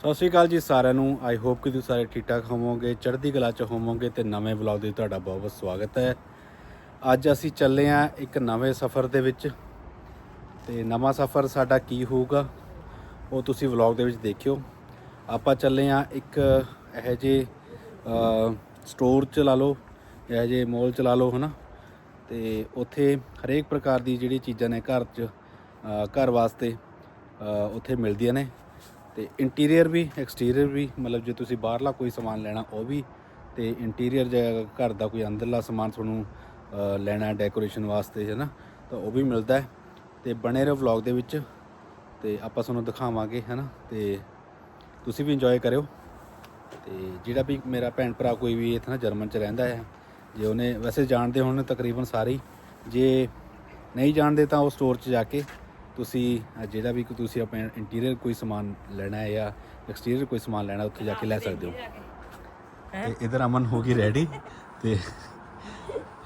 ਸਤਿ ਸ਼੍ਰੀ ਅਕਾਲ ਜੀ ਸਾਰਿਆਂ ਨੂੰ। ਆਈ ਹੋਪ ਕਿ ਤੁਸੀਂ ਸਾਰੇ ਠੀਕ ਠਾਕ ਹੋਵੋਗੇ, ਚੜ੍ਹਦੀ ਕਲਾ ਚ ਹੋਵੋਗੇ ਤੇ ਨਵੇਂ ਵਲੌਗ ਦੇ ਤੁਹਾਡਾ ਬਹੁਤ ਬਹੁਤ ਸਵਾਗਤ ਹੈ। ਅੱਜ ਅਸੀਂ ਚੱਲੇ ਆ ਇੱਕ ਨਵੇਂ ਸਫ਼ਰ ਦੇ ਵਿੱਚ ਤੇ ਨਵਾਂ ਸਫ਼ਰ ਸਾਡਾ ਕੀ ਹੋਊਗਾ, ਉਹ ਤੁਸੀਂ ਵਲੌਗ ਦੇ ਵਿੱਚ ਦੇਖਿਓ। ਆਪਾਂ ਚੱਲੇ ਆ ਇੱਕ ਇਹੋ ਜਿਹੇ ਸਟੋਰ ਚ ਲਾ ਲਓ, ਇਹੋ ਜਿਹੇ ਮੋਲ ਚ ਲਾ ਲਓ, ਹਨਾ। ਤੇ ਉੱਥੇ ਹਰੇਕ ਪ੍ਰਕਾਰ ਦੀ ਜਿਹੜੀ ਚੀਜ਼ਾਂ ਨੇ ਘਰ ਚ ਘਰ ਵਾਸਤੇ ਉੱਥੇ ਮਿਲਦੀਆਂ ਨੇ। ਤੇ ਇੰਟੀਰੀਅਰ ਵੀ ਐਕਸਟੀਰੀਅਰ ਵੀ, ਮਤਲਬ ਜੇ ਤੁਸੀਂ ਬਾਹਰਲਾ ਕੋਈ ਸਮਾਨ ਲੈਣਾ, ਉਹ ਵੀ, ਤੇ ਇੰਟੀਰੀਅਰ ਜੇ ਘਰ ਦਾ ਕੋਈ ਅੰਦਰਲਾ ਸਮਾਨ ਤੁਹਾਨੂੰ ਲੈਣਾ ਡੈਕੋਰੇਸ਼ਨ ਵਾਸਤੇ ਹੈ ਨਾ ਤਾਂ ਉਹ ਵੀ ਮਿਲਦਾ ਹੈ। ਤੇ ਬਣੇ ਰਹੋ ਵਲੌਗ ਦੇ ਵਿੱਚ, ਤੇ ਆਪਾਂ ਤੁਹਾਨੂੰ ਦਿਖਾਵਾਂਗੇ ਹੈ ਨਾ ਤੇ ਤੁਸੀਂ ਵੀ ਇੰਜੋਏ ਕਰਿਓ। ਤੇ ਜਿਹੜਾ ਵੀ ਮੇਰਾ ਭੈਣ ਭਰਾ ਕੋਈ ਵੀ ਇੱਥੇ ਨਾ ਜਰਮਨ ਚ ਰਹਿੰਦਾ ਹੈ, ਜੇ ਉਹਨੇ, ਵੈਸੇ ਜਾਣਦੇ ਹੋਣ ਤਕਰੀਬਨ ਸਾਰੇ ਹੀ, ਜੇ ਨਹੀਂ ਜਾਣਦੇ ਤਾਂ ਉਹ ਸਟੋਰ 'ਚ ਜਾ ਕੇ ਤੁਸੀਂ ਜਿਹੜਾ ਵੀ ਕੋਈ ਤੁਸੀਂ ਆਪਣੇ ਇੰਟੀਰੀਅਰ ਕੋਈ ਸਮਾਨ ਲੈਣਾ ਹੈ ਜਾਂ ਐਕਸਟੀਰੀਅਰ ਕੋਈ ਸਮਾਨ ਲੈਣਾ ਉੱਥੇ ਜਾ ਕੇ ਲੈ ਸਕਦੇ ਹੋ? ਤੇ ਇਧਰ ਅਮਨ ਹੋ ਗਈ ਰੈਡੀ ਤੇ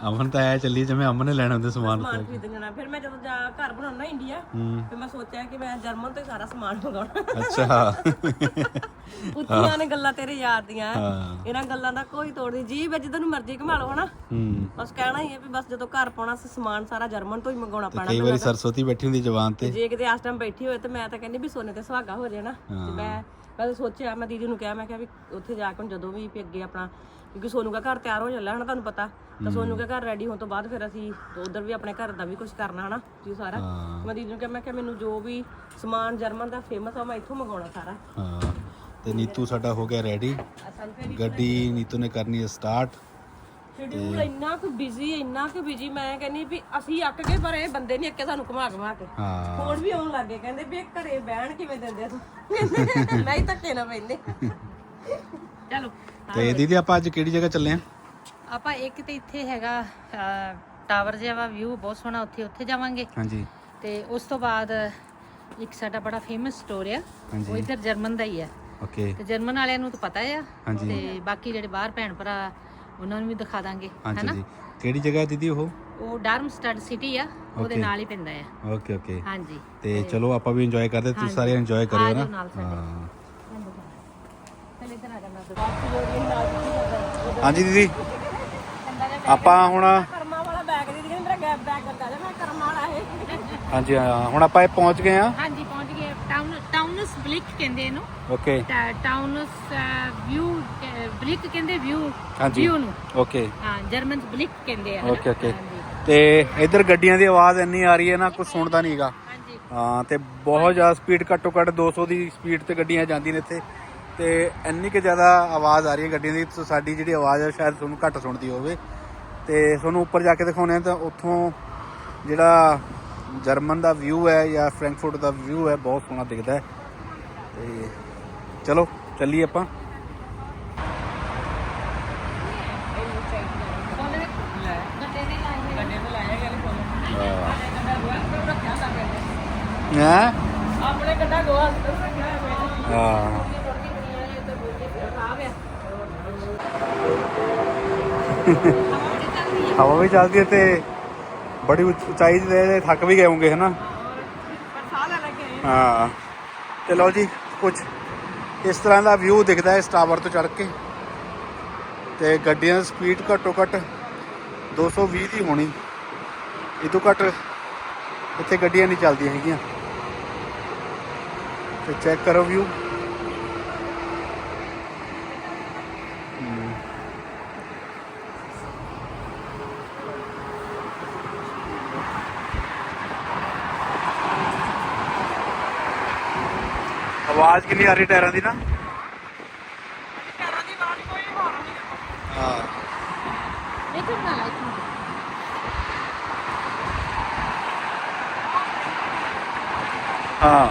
ਅਮਨ ਤਾਂ ਆਇਆ ਚੱਲੀ ਜਿਵੇਂ ਅਮਨ ਨੇ ਲੈਣਾ ਹੁੰਦੇ ਸਮਾਨ ਸਮਾਨ ਖਰੀਦਣ ਜਾਣਾ। ਫਿਰ ਮੈਂ ਜਦੋਂ ਜਾ ਘਰ ਬਣਾਉਣਾ ਇੰਡੀਆ ਫਿਰ ਮੈਂ ਸੋਚਿਆ ਕਿ ਮੈਂ ਜਰਮਨ ਤੋਂ ਹੀ ਸਾਰਾ ਸਮਾਨ ਮੰਗਾਉਣਾ। ਅੱਛਾ। ਉੱਚੀਆਂ ਨੇ ਗੱਲਾਂ ਤੇਰੇ ਯਾਰ ਦੀਆਂ। ਇਹਨਾਂ ਗੱਲਾਂ ਦਾ ਕੋਈ ਤੋੜ ਨਹੀਂ। ਜੀ ਵਿੱਚ ਜਦੋਂ ਨੂੰ ਮਰਜ਼ੀ ਘੁਮਾ ਲਓ ਹਨਾ? ਹੂੰ। ਬਸ ਕਹਿਣਾ ਹੀ ਹੈ ਵੀ ਬਸ ਜਦੋਂ ਘਰ ਪਾਉਣਾ ਸੀ ਸਮਾਨ ਸਾਰਾ ਜਰਮਨ ਤੋਂ ਹੀ ਮੰਗਾਉਣਾ ਪੈਣਾ ਕਈ ਵਾਰੀ ਸਰਸਵਤੀ ਬੈਠੀ ਹੁੰਦੀ ਜ਼ਬਾਨ ਤੇ। ਜੇ ਕਿਤੇ ਇਸ ਟਾਈਮ ਬੈਠੀ ਹੋਏ ਤੇ ਮੈਂ ਤਾਂ ਕਹਿੰਦੀ ਵੀ ਸੋਨੇ ਤੇ ਸੁਹਾਗਾ ਹੋ ਜਾਣਾ ਤੇ ਮੈਂ ਮੈਂ ਤਾਂ ਸੋਚਿਆ ਮੈਂ ਦੀਦੀ ਨੂੰ ਕਿਹਾ ਮੈਂ ਕਿਹਾ ਵੀ ਉੱਥੇ ਜਾ ਕੇ ਜਦੋਂ ਵੀ ਵੀ ਅੱਗੇ ਆਪਣਾ ਕਿਉਂਕਿ ਸੋਨੂ ਦਾ ਘਰ ਤਿਆਰ ਹੋ ਚੱਲਿਆ ਹਨਾ ਤੁਹਾਨੂੰ ਪਤਾ। ਤਾਂ ਸੋਨੂ ਦਾ ਘਰ ਰੈਡੀ ਹੋਣ ਤੋਂ ਬਾਅਦ ਫਿਰ ਅਸੀਂ ਉਧਰ ਵੀ ਆਪਣੇ ਘਰ ਦਾ ਵੀ ਕੁਝ ਕਰਨਾ ਹਨਾ ਜੀ ਸਾਰਾ। ਮੈਂ ਦੀਦੀ ਨੂੰ ਕਿਹਾ ਮੈਂ ਕਿਹਾ ਮੈਨੂੰ ਜੋ ਵੀ ਸਮਾਨ ਜਰਮਨ ਦਾ ਫੇਮਸ ਆ ਮੈਂ ਇੱਥੋਂ ਮੰਗਾਉਣਾ ਸਾਰਾ। ਹਾਂ। ਤੇ ਨੀਤੂ ਸਾਡਾ ਹੋ ਗਿਆ ਰੈਡੀ ਗੱਡੀ ਨੀਤੂ ਨੇ ਕਰਨੀ ਹੈ ਸਟਾਰਟ ਸ਼ਡਿਊਲ ਇੰਨਾ ਕੁ ਬਿਜ਼ੀ ਇੰਨਾ ਕੁ ਬਿਜ਼ੀ ਮੈਂ ਕਹਿੰਨੀ ਵੀ ਅਸੀਂ ਅੱਕ ਗਏ ਪਰ ਇਹ ਬੰਦੇ ਨਹੀਂ ਅੱਕੇ ਸਾਨੂੰ ਘੁਮਾ ਘੁਮਾ ਕੇ। ਹਾਂ। ਫੋਨ ਵੀ ਆਉਣ ਲੱਗੇ ਕਹਿੰਦੇ ਵੀ ਇਹ ਘਰੇ ਬਹਿਣ ਕਿਵੇਂ ਦਿੰਦੇ ਤੂੰ? ਮੈਂ ਹੀ ਧੱਕੇ ਨਾ ਪੈਂਦੇ ਚਲੋ ਤੇ ਦੀਦੀ ਆਪਾਂ ਅੱਜ ਕਿਹੜੀ ਜਗ੍ਹਾ ਚੱਲੇ ਆ? ਆਪਾਂ ਇੱਕ ਤੇ ਇੱਥੇ ਹੈਗਾ ਟਾਵਰ ਜਿਹਾ ਵਾ ਵਿਊ ਬਹੁਤ ਸੋਹਣਾ ਉੱਥੇ ਉੱਥੇ ਜਾਵਾਂਗੇ। ਹਾਂਜੀ। ਤੇ ਉਸ ਤੋਂ ਬਾਅਦ ਇੱਕ ਸਾਡਾ ਬੜਾ ਫੇਮਸ ਸਟੋਰ ਆ। ਉਹ ਇੱਧਰ ਜਰਮਨ ਦਾ ਹੀ ਆ। ਓਕੇ। ਤੇ ਜਰਮਨ ਵਾਲਿਆਂ ਨੂੰ ਤਾਂ ਪਤਾ ਆ। ਹਾਂਜੀ। ਤੇ ਬਾਕੀ ਜਿਹੜੇ ਬਾਹਰ ਭੈਣ ਭਰਾ ਉਹਨਾਂ ਨੂੰ ਵੀ ਦਿਖਾ ਦਾਂਗੇ ਹਾਂਜੀ ਜੀ ਕਿਹੜੀ ਜਗ੍ਹਾ ਹੈ ਦੀਦੀ ਉਹ? ਉਹ ਡਾਰਮਸਟਡ ਸਿਟੀ ਆ ਉਹਦੇ Okay. ਨਾਲ ਹੀ ਪੈਂਦਾ ਆ। Okay okay. ਹਾਂਜੀ। ਤੇ ਚਲੋ ਆਪਾਂ ਵੀ ਇੰਜੋਏ ਕਰਦੇ ਤੁਸੀਂ। ਸਾਰੇ ਇੰਜੋਏ ਕਰਿਓ ਨਾ। ਜਾਓ ਨਾਲ ਸਾਡੇ। ਹਾਂ। ਚਲ ਇੱਧਰ ਆ ਜਾਣਾ। ਹਾਂਜੀ ਦੀਦੀ। ਆਪਾਂ ਹੁਣ ਕਰਮਾ ਵਾਲਾ ਬੈਗ ਦੀ ਕਹਿੰਦੇ ਮੇਰਾ ਗੈਪ ਬੈਗ ਕਰਦਾ ਜਾ ਮੈਂ ਕਰਮਾ ਵਾਲਾ ਇਹ। ਹਾਂਜੀ ਹਾਂ, ਹੁਣ ਆਪਾਂ ਇਹ ਪਹੁੰਚ ਗਏ ਆ ਹਾਂਜੀ ਪਹੁੰਚ ਗਏ ਟਾਊਨ ਟਾਊਨਸ ਬਲਿਕ ਕਹਿੰਦੇ ਇਹਨੂੰ। ਓਕੇ ਟਾਊਨਸ ਵਿਊ ਬਲਿਕ ਕਹਿੰਦੇ ਵਿਊ ਹਾਂਜੀ। ਵਿਊ ਨੂੰ। ਓਕੇ ਹਾਂ ਜਰਮਨ ਚ ਬਲਿਕ ਕਹਿੰਦੇ ਆ? Okay okay. ਤੇ ਇੱਧਰ ਗੱਡੀਆਂ ਦੀ ਆਵਾਜ਼ ਇੰਨੀ ਆ ਰਹੀ ਹੈ ਨਾ ਕੁਝ ਸੁਣਦਾ ਨਹੀਂਗਾ ਹਾਂਜੀ। ਹਾਂ ਤੇ ਬਹੁਤ ਜ਼ਿਆਦਾ ਸਪੀਡ ਘੱਟੋ ਘੱਟ 200 ਦੀ ਸਪੀਡ ਤੇ ਗੱਡੀਆਂ ਜਾਂਦੀਆਂ ਨੇ ਇੱਥੇ। ਤੇ ਇੰਨੀ ਕਿ ਜ਼ਿਆਦਾ ਆਵਾਜ਼ ਆ ਰਹੀ ਹੈ ਗੱਡੀਆਂ ਦੀ ਤੇ ਸਾਡੀ ਜਿਹੜੀ ਆਵਾਜ਼ ਹੈ ਸ਼ਾਇਦ ਤੁਹਾਨੂੰ ਘੱਟ ਸੁਣਦੀ ਹੋਵੇ। ਤੇ ਤੁਹਾਨੂੰ ਉੱਪਰ ਜਾ ਕੇ ਦਿਖਾਉਣੇ ਆ ਤਾਂ ਉੱਥੋਂ ਜਿਹੜਾ ਜਰਮਨ ਦਾ ਵਿਊ ਹੈ ਜਾਂ ਫ੍ਰੈਂਕਫਰਟ ਦਾ ਵਿਊ ਹੈ ਬਹੁਤ ਸੋਹਣਾ ਦਿਖਦਾ ਹੈ। ਤੇ ਚਲੋ ਚੱਲੀਏ ਆਪਾਂ। ਤੇ ਹੈ। ਆਪਣੇ ਰੱਖਿਆ ਹੋਇਆ ਹਾਂ। ਹਵਾ ਵੀ ਚੱਲਦੀ ਹੈ ਤੇ ਬੜੀ ਉੱਚ- ਉਚਾਈ ਤੇ ਥੱਕ ਵੀ ਗਏ ਹੋਗੇ ਹਨਾ? ਹਾਂ। ਚਲੋ ਜੀ ਕੁਝ ਇਸ ਤਰ੍ਹਾਂ ਦਾ ਵਿਊ ਦਿਖਦਾ ਹੈ ਇਸ ਟਾਵਰ ਤੋਂ ਚੜ੍ਹ ਕੇ। ਤੇ ਗੱਡੀਆਂ ਦੀ ਸਪੀਡ ਘੱਟੋ ਘੱਟ 220 ਦੀ ਹੋਣੀ। ਇਹ ਤੋਂ ਘੱਟ ਇੱਥੇ ਗੱਡੀਆਂ ਨਹੀਂ ਚੱਲਦੀਆਂ ਹੈਗੀਆਂ। ਤੇ ਚੈੱਕ ਕਰੋ ਵਿਊ ਆਵਾਜ਼ ਕਿੰਨੀ ਆ ਰਹੀ ਟਾਇਰਾਂ ਦੀ ਨਾ? ਘਰਾਂ ਦੀ ਬਾਤ ਕੋਈ ਹੋਰ ਨਹੀਂ ਹਾਂ। ਇੱਧਰ ਨਾ ਲਾਈਕ ਹਾਂ?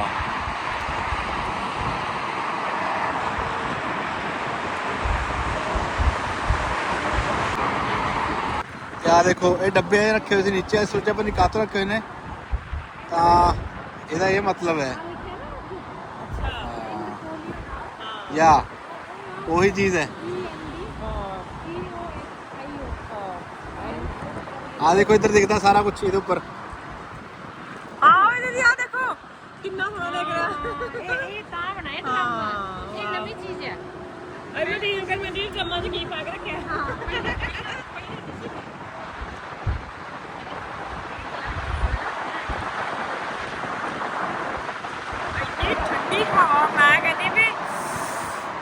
ਤੇ ਆਹ ਦੇਖੋ ਇਹ ਡੱਬੇ ਰੱਖੇ ਹੋਏ ਸੀ ਨੀਚੇ ਸੋਚਿਆ ਪਤਾ ਨਹੀਂ ਕਾਤੋਂ ਰੱਖੇ ਹੋਏ ਨੇ। ਤਾਂ ਇਹਦਾ ਇਹ ਮਤਲਬ ਹੈ। ਯਾ ਉਹੀ ਚੀਜ਼ ਹੈ। ਆ ਦੇਖੋ ਇੱਧਰ ਦਿਖਦਾ ਸਾਰਾ ਕੁਝ ਇਹਦੇ ਉੱਪਰ ਆਹ ਦੀਦੀ ਆ ਦੇਖੋ ਕਿੰਨਾ ਸੋਹਣਾ ਲੱਗ ਰਿਹਾ ਇਹ ਇਹ ਤਾਂ ਬਣਾਇਆ ਹਾਂ ਅਰੇ ਠੀਕ ਕਰ ਮੈਂ ਜੀ ਚਮਚ ਕੀ ਪਾ ਕੇ ਰੱਖਿਆ ਇਹ ਠੰਡੀ ਹਵਾ ਮੈਂ ਕਹਿੰਦੀ ਵੀ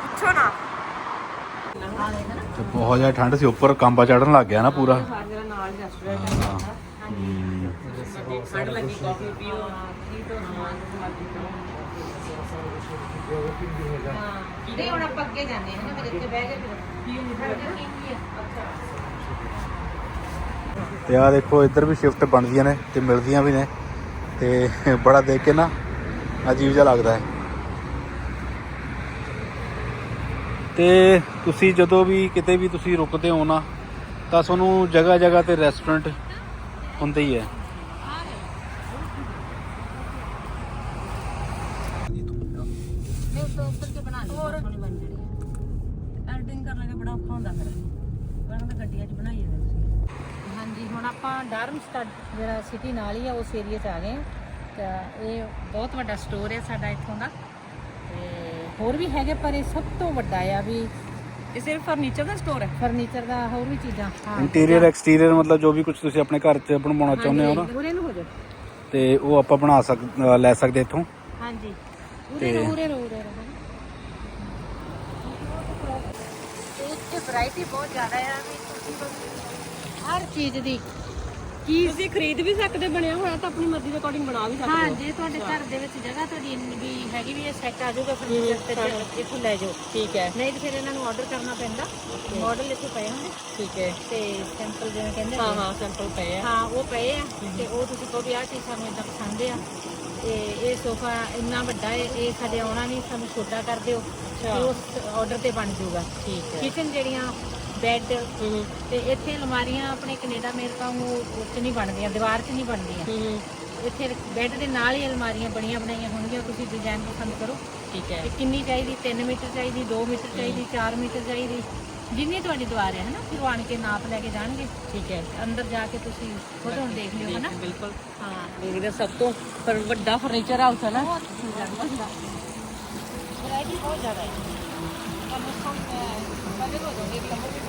ਪੁੱਛੋ ਨਾ ਤੇ ਬਹੁਤ ਜ਼ਿਆਦਾ ਠੰਡ ਸੀ ਉੱਪਰ ਕੰਬਾ ਚੜਨ ਲੱਗ ਗਿਆ ਨਾ ਪੂਰਾ। ਸਾਰ ਜਿਹੜਾ ਨਾਲ ਰੈਸਟੋਰੈਂਟ ਹਾਂ ਹਮ, ਠੰਡ ਲੱਗੀ ਕਾਫੀ ਪੀਓ ਕੀ ਤੋਂ ਸਮਾਨ ਮਰਜ਼ੀ ਕਰੋ ਨਹੀਂ ਹੁਣ ਆਪਾਂ ਅੱਗੇ ਜਾਂਦੇ ਹਾਂ ਨਾ ਫਿਰ ਇੱਥੇ ਬਹਿ ਕੇ ਫਿਰ ਕੀ ਤੇ। ਆ ਦੇਖੋ ਇੱਧਰ ਵੀ ਸ਼ਿਫਟ ਬਣਦੀਆਂ ਨੇ ਤੇ ਮਿਲਦੀਆਂ ਵੀ ਨੇ। ਤੇ ਬੜਾ ਦੇਖ ਕੇ ਨਾ ਅਜੀਬ ਜਿਹਾ ਲੱਗਦਾ ਹੈ। ਤੇ ਤੁਸੀਂ ਜਦੋਂ ਵੀ ਕਿਤੇ ਵੀ ਤੁਸੀਂ ਰੁਕਦੇ ਹੋ ਨਾ ਤਾਂ ਤੁਹਾਨੂੰ ਜਗ੍ਹਾ ਜਗ੍ਹਾ ਤੇ ਰੈਸਟੋਰੈਂਟ ਹੁੰਦੇ ਹੀ। ਹੈ ਹਾਂਜੀ ਹੁਣ ਆਪਾਂ ਡਾਰਮਸਟਡ ਜਿਹੜਾ ਸਿਟੀ ਨਾਲ ਹੀ ਆ ਉਸ ਏਰੀਆ 'ਚ ਆ ਗਏ। ਤਾਂ ਇਹ ਬਹੁਤ ਵੱਡਾ ਸਟੋਰ ਹੈ ਸਾਡਾ ਇੱਥੋਂ ਦਾ। ਤੇ ਹੋਰ ਵੀ ਹੈਗੇ ਪਰ ਇਹ ਸਭ ਤੋਂ ਵੱਡਾ ਆ ਵੀ ਇਹ ਸਿਰਫ ਫਰਨੀਚਰ ਦਾ ਸਟੋਰ ਹੈ? ਫਰਨੀਚਰ ਦਾ ਹੋਰ ਵੀ ਚੀਜ਼ਾਂ ਹਾਂ। ਇੰਟੀਰੀਅਰ ਐਕਸਟੀਰੀਅਰ ਮਤਲਬ ਜੋ ਵੀ ਕੁਝ ਤੁਸੀਂ ਆਪਣੇ ਘਰ 'ਚ ਬਣਵਾਉਣਾ ਚਾਹੁੰਦੇ ਹੋ ਨਾ ਉਰੇ ਨੂੰ ਹੋ ਜਾ ਤੇ ਉਹ ਆਪਾਂ ਬਣਾ ਸਕ ਲੈ ਸਕਦੇ ਇੱਥੋਂ। ਹਾਂਜੀ। ਉਰੇ ਰਹੋ ਉਰੇ ਰਹੋ ਤੇ ਇੱਥੇ ਵੈਰਾਈਟੀ ਬਹੁਤ ਜ਼ਿਆਦਾ ਆ ਵੀ ਤੁਸੀਂ ਬਸ ਹਰ ਚੀਜ਼ ਦੀ ਕੀ ਤੁਸੀਂ ਖਰੀਦ ਵੀ ਸਕਦੇ ਬਣਿਆ ਹੋਇਆ ਤਾਂ ਆਪਣੀ ਮਰਜ਼ੀ ਦੇ ਅਕੋਰਡਿੰਗ ਬਣਾ ਵੀ ਸਕਦੇ ਹਾਂ। ਹੋ ਜੇ ਤੁਹਾਡੇ ਘਰ ਦੇ ਵਿੱਚ ਜਗ੍ਹਾ ਤੁਹਾਡੀ ਇੰਨੀ ਵੀ ਹੈਗੀ ਵੀ ਇਹ ਸੈੱਟ ਆ ਜਾਊਗਾ ਫਰਨੀਚਰ ਤੇ ਚ- ਇੱਥੋਂ ਲੈ ਜਾਓ। ਠੀਕ ਹੈ। ਨਹੀਂ ਤੇ ਫਿਰ ਇਹਨਾਂ ਨੂੰ ਆਰਡਰ ਕਰਨਾ ਪੈਂਦਾ। ਮਾਡਲ ਇੱਥੇ ਪਏ ਹੁੰਦੇ ਠੀਕ ਹੈ। ਤੇ ਸਿੰਪਲ ਜਿਵੇਂ ਕਹਿੰਦੇ ਹਾਂ। ਹਾਂ ਸੈਂਪਲ ਪਏ ਆ। ਹਾਂ ਉਹ ਪਏ ਆ। ਤੇ ਉਹ ਤੁਸੀਂ ਕਹੋ ਵੀ ਆਹ ਚੀਜ਼ ਸਾਨੂੰ ਇਦਾਂ ਪਸੰਦ ਆ। ਤੇ ਇਹ ਸੋਫਾ ਇੰਨਾ ਵੱਡਾ ਹੈ ਇਹ ਸਾਡੇ ਆਉਣਾ ਨਹੀਂ ਸਾਨੂੰ ਛੋਟਾ ਕਰ ਦਿਓ। ਤੇ ਉਸ ਆਰਡਰ ਤੇ ਬਣ ਜਾਊਗਾ। ਠੀਕ ਹੈ। ਕਿਚਨ ਜਿਹੜੀਆਂ ਬੈੱਡ ਹੂੰ ਤੇ ਇੱਥੇ ਅਲਮਾਰੀਆਂ ਆਪਣੇ ਕੈਨੇਡਾ ਅਮਰੀਕਾ ਨੂੰ ਉੱਚ ਨਹੀਂ ਬਣਦੀਆਂ ਦੀਵਾਰ 'ਚ ਨਹੀਂ ਬਣਦੀਆਂ। ਹੂੰ ਇੱਥੇ ਬੈੱਡ ਦੇ ਨਾਲ ਹੀ ਅਲਮਾਰੀਆਂ ਬਣੀਆਂ ਬਣਾਈਆਂ ਹੋਣਗੀਆਂ ਤੁਸੀਂ ਡਿਜ਼ਾਈਨ ਪਸੰਦ ਕਰੋ। ਠੀਕ ਹੈ। ਕਿੰਨੀ ਚਾਹੀਦੀ? 3 ਮੀਟਰ ਚਾਹੀਦੀ 2 ਮੀਟਰ ਚਾਹੀਦੀ 4 ਮੀਟਰ ਚਾਹੀਦੀ? ਜਿੰਨੀ ਤੁਹਾਡੀ ਦੀਵਾਰ ਹੈ ਹਨਾ ਫਿਰ ਉਹ ਆਣ ਕੇ ਨਾਪ ਲੈ ਕੇ ਜਾਣਗੇ। ਠੀਕ ਹੈ। ਅੰਦਰ ਜਾ ਕੇ ਤੁਸੀਂ ਖੁਦ ਹੁਣ ਦੇਖ ਲਿਓ ਹਨਾ? ਬਿਲਕੁਲ ਹਾਂ। ਇਹ ਦਾ ਸਭ ਤੋਂ ਪਰ ਵੱਡਾ ਫਰਨੀਚਰ ਹਾਊਸ ਹੈ ਨਾ। ਬਹੁਤ ਜ਼ਿਆਦਾ ਵੈਰਾਈਟੀ ਬਹੁਤ ਜ਼ਿਆਦਾ ਹੈ। ਤੁਹਾਨੂੰ ਸਭ ਕਦੇ ਹੋ ਜਾਓਗੇ ਵੀ ਅੰਦਰ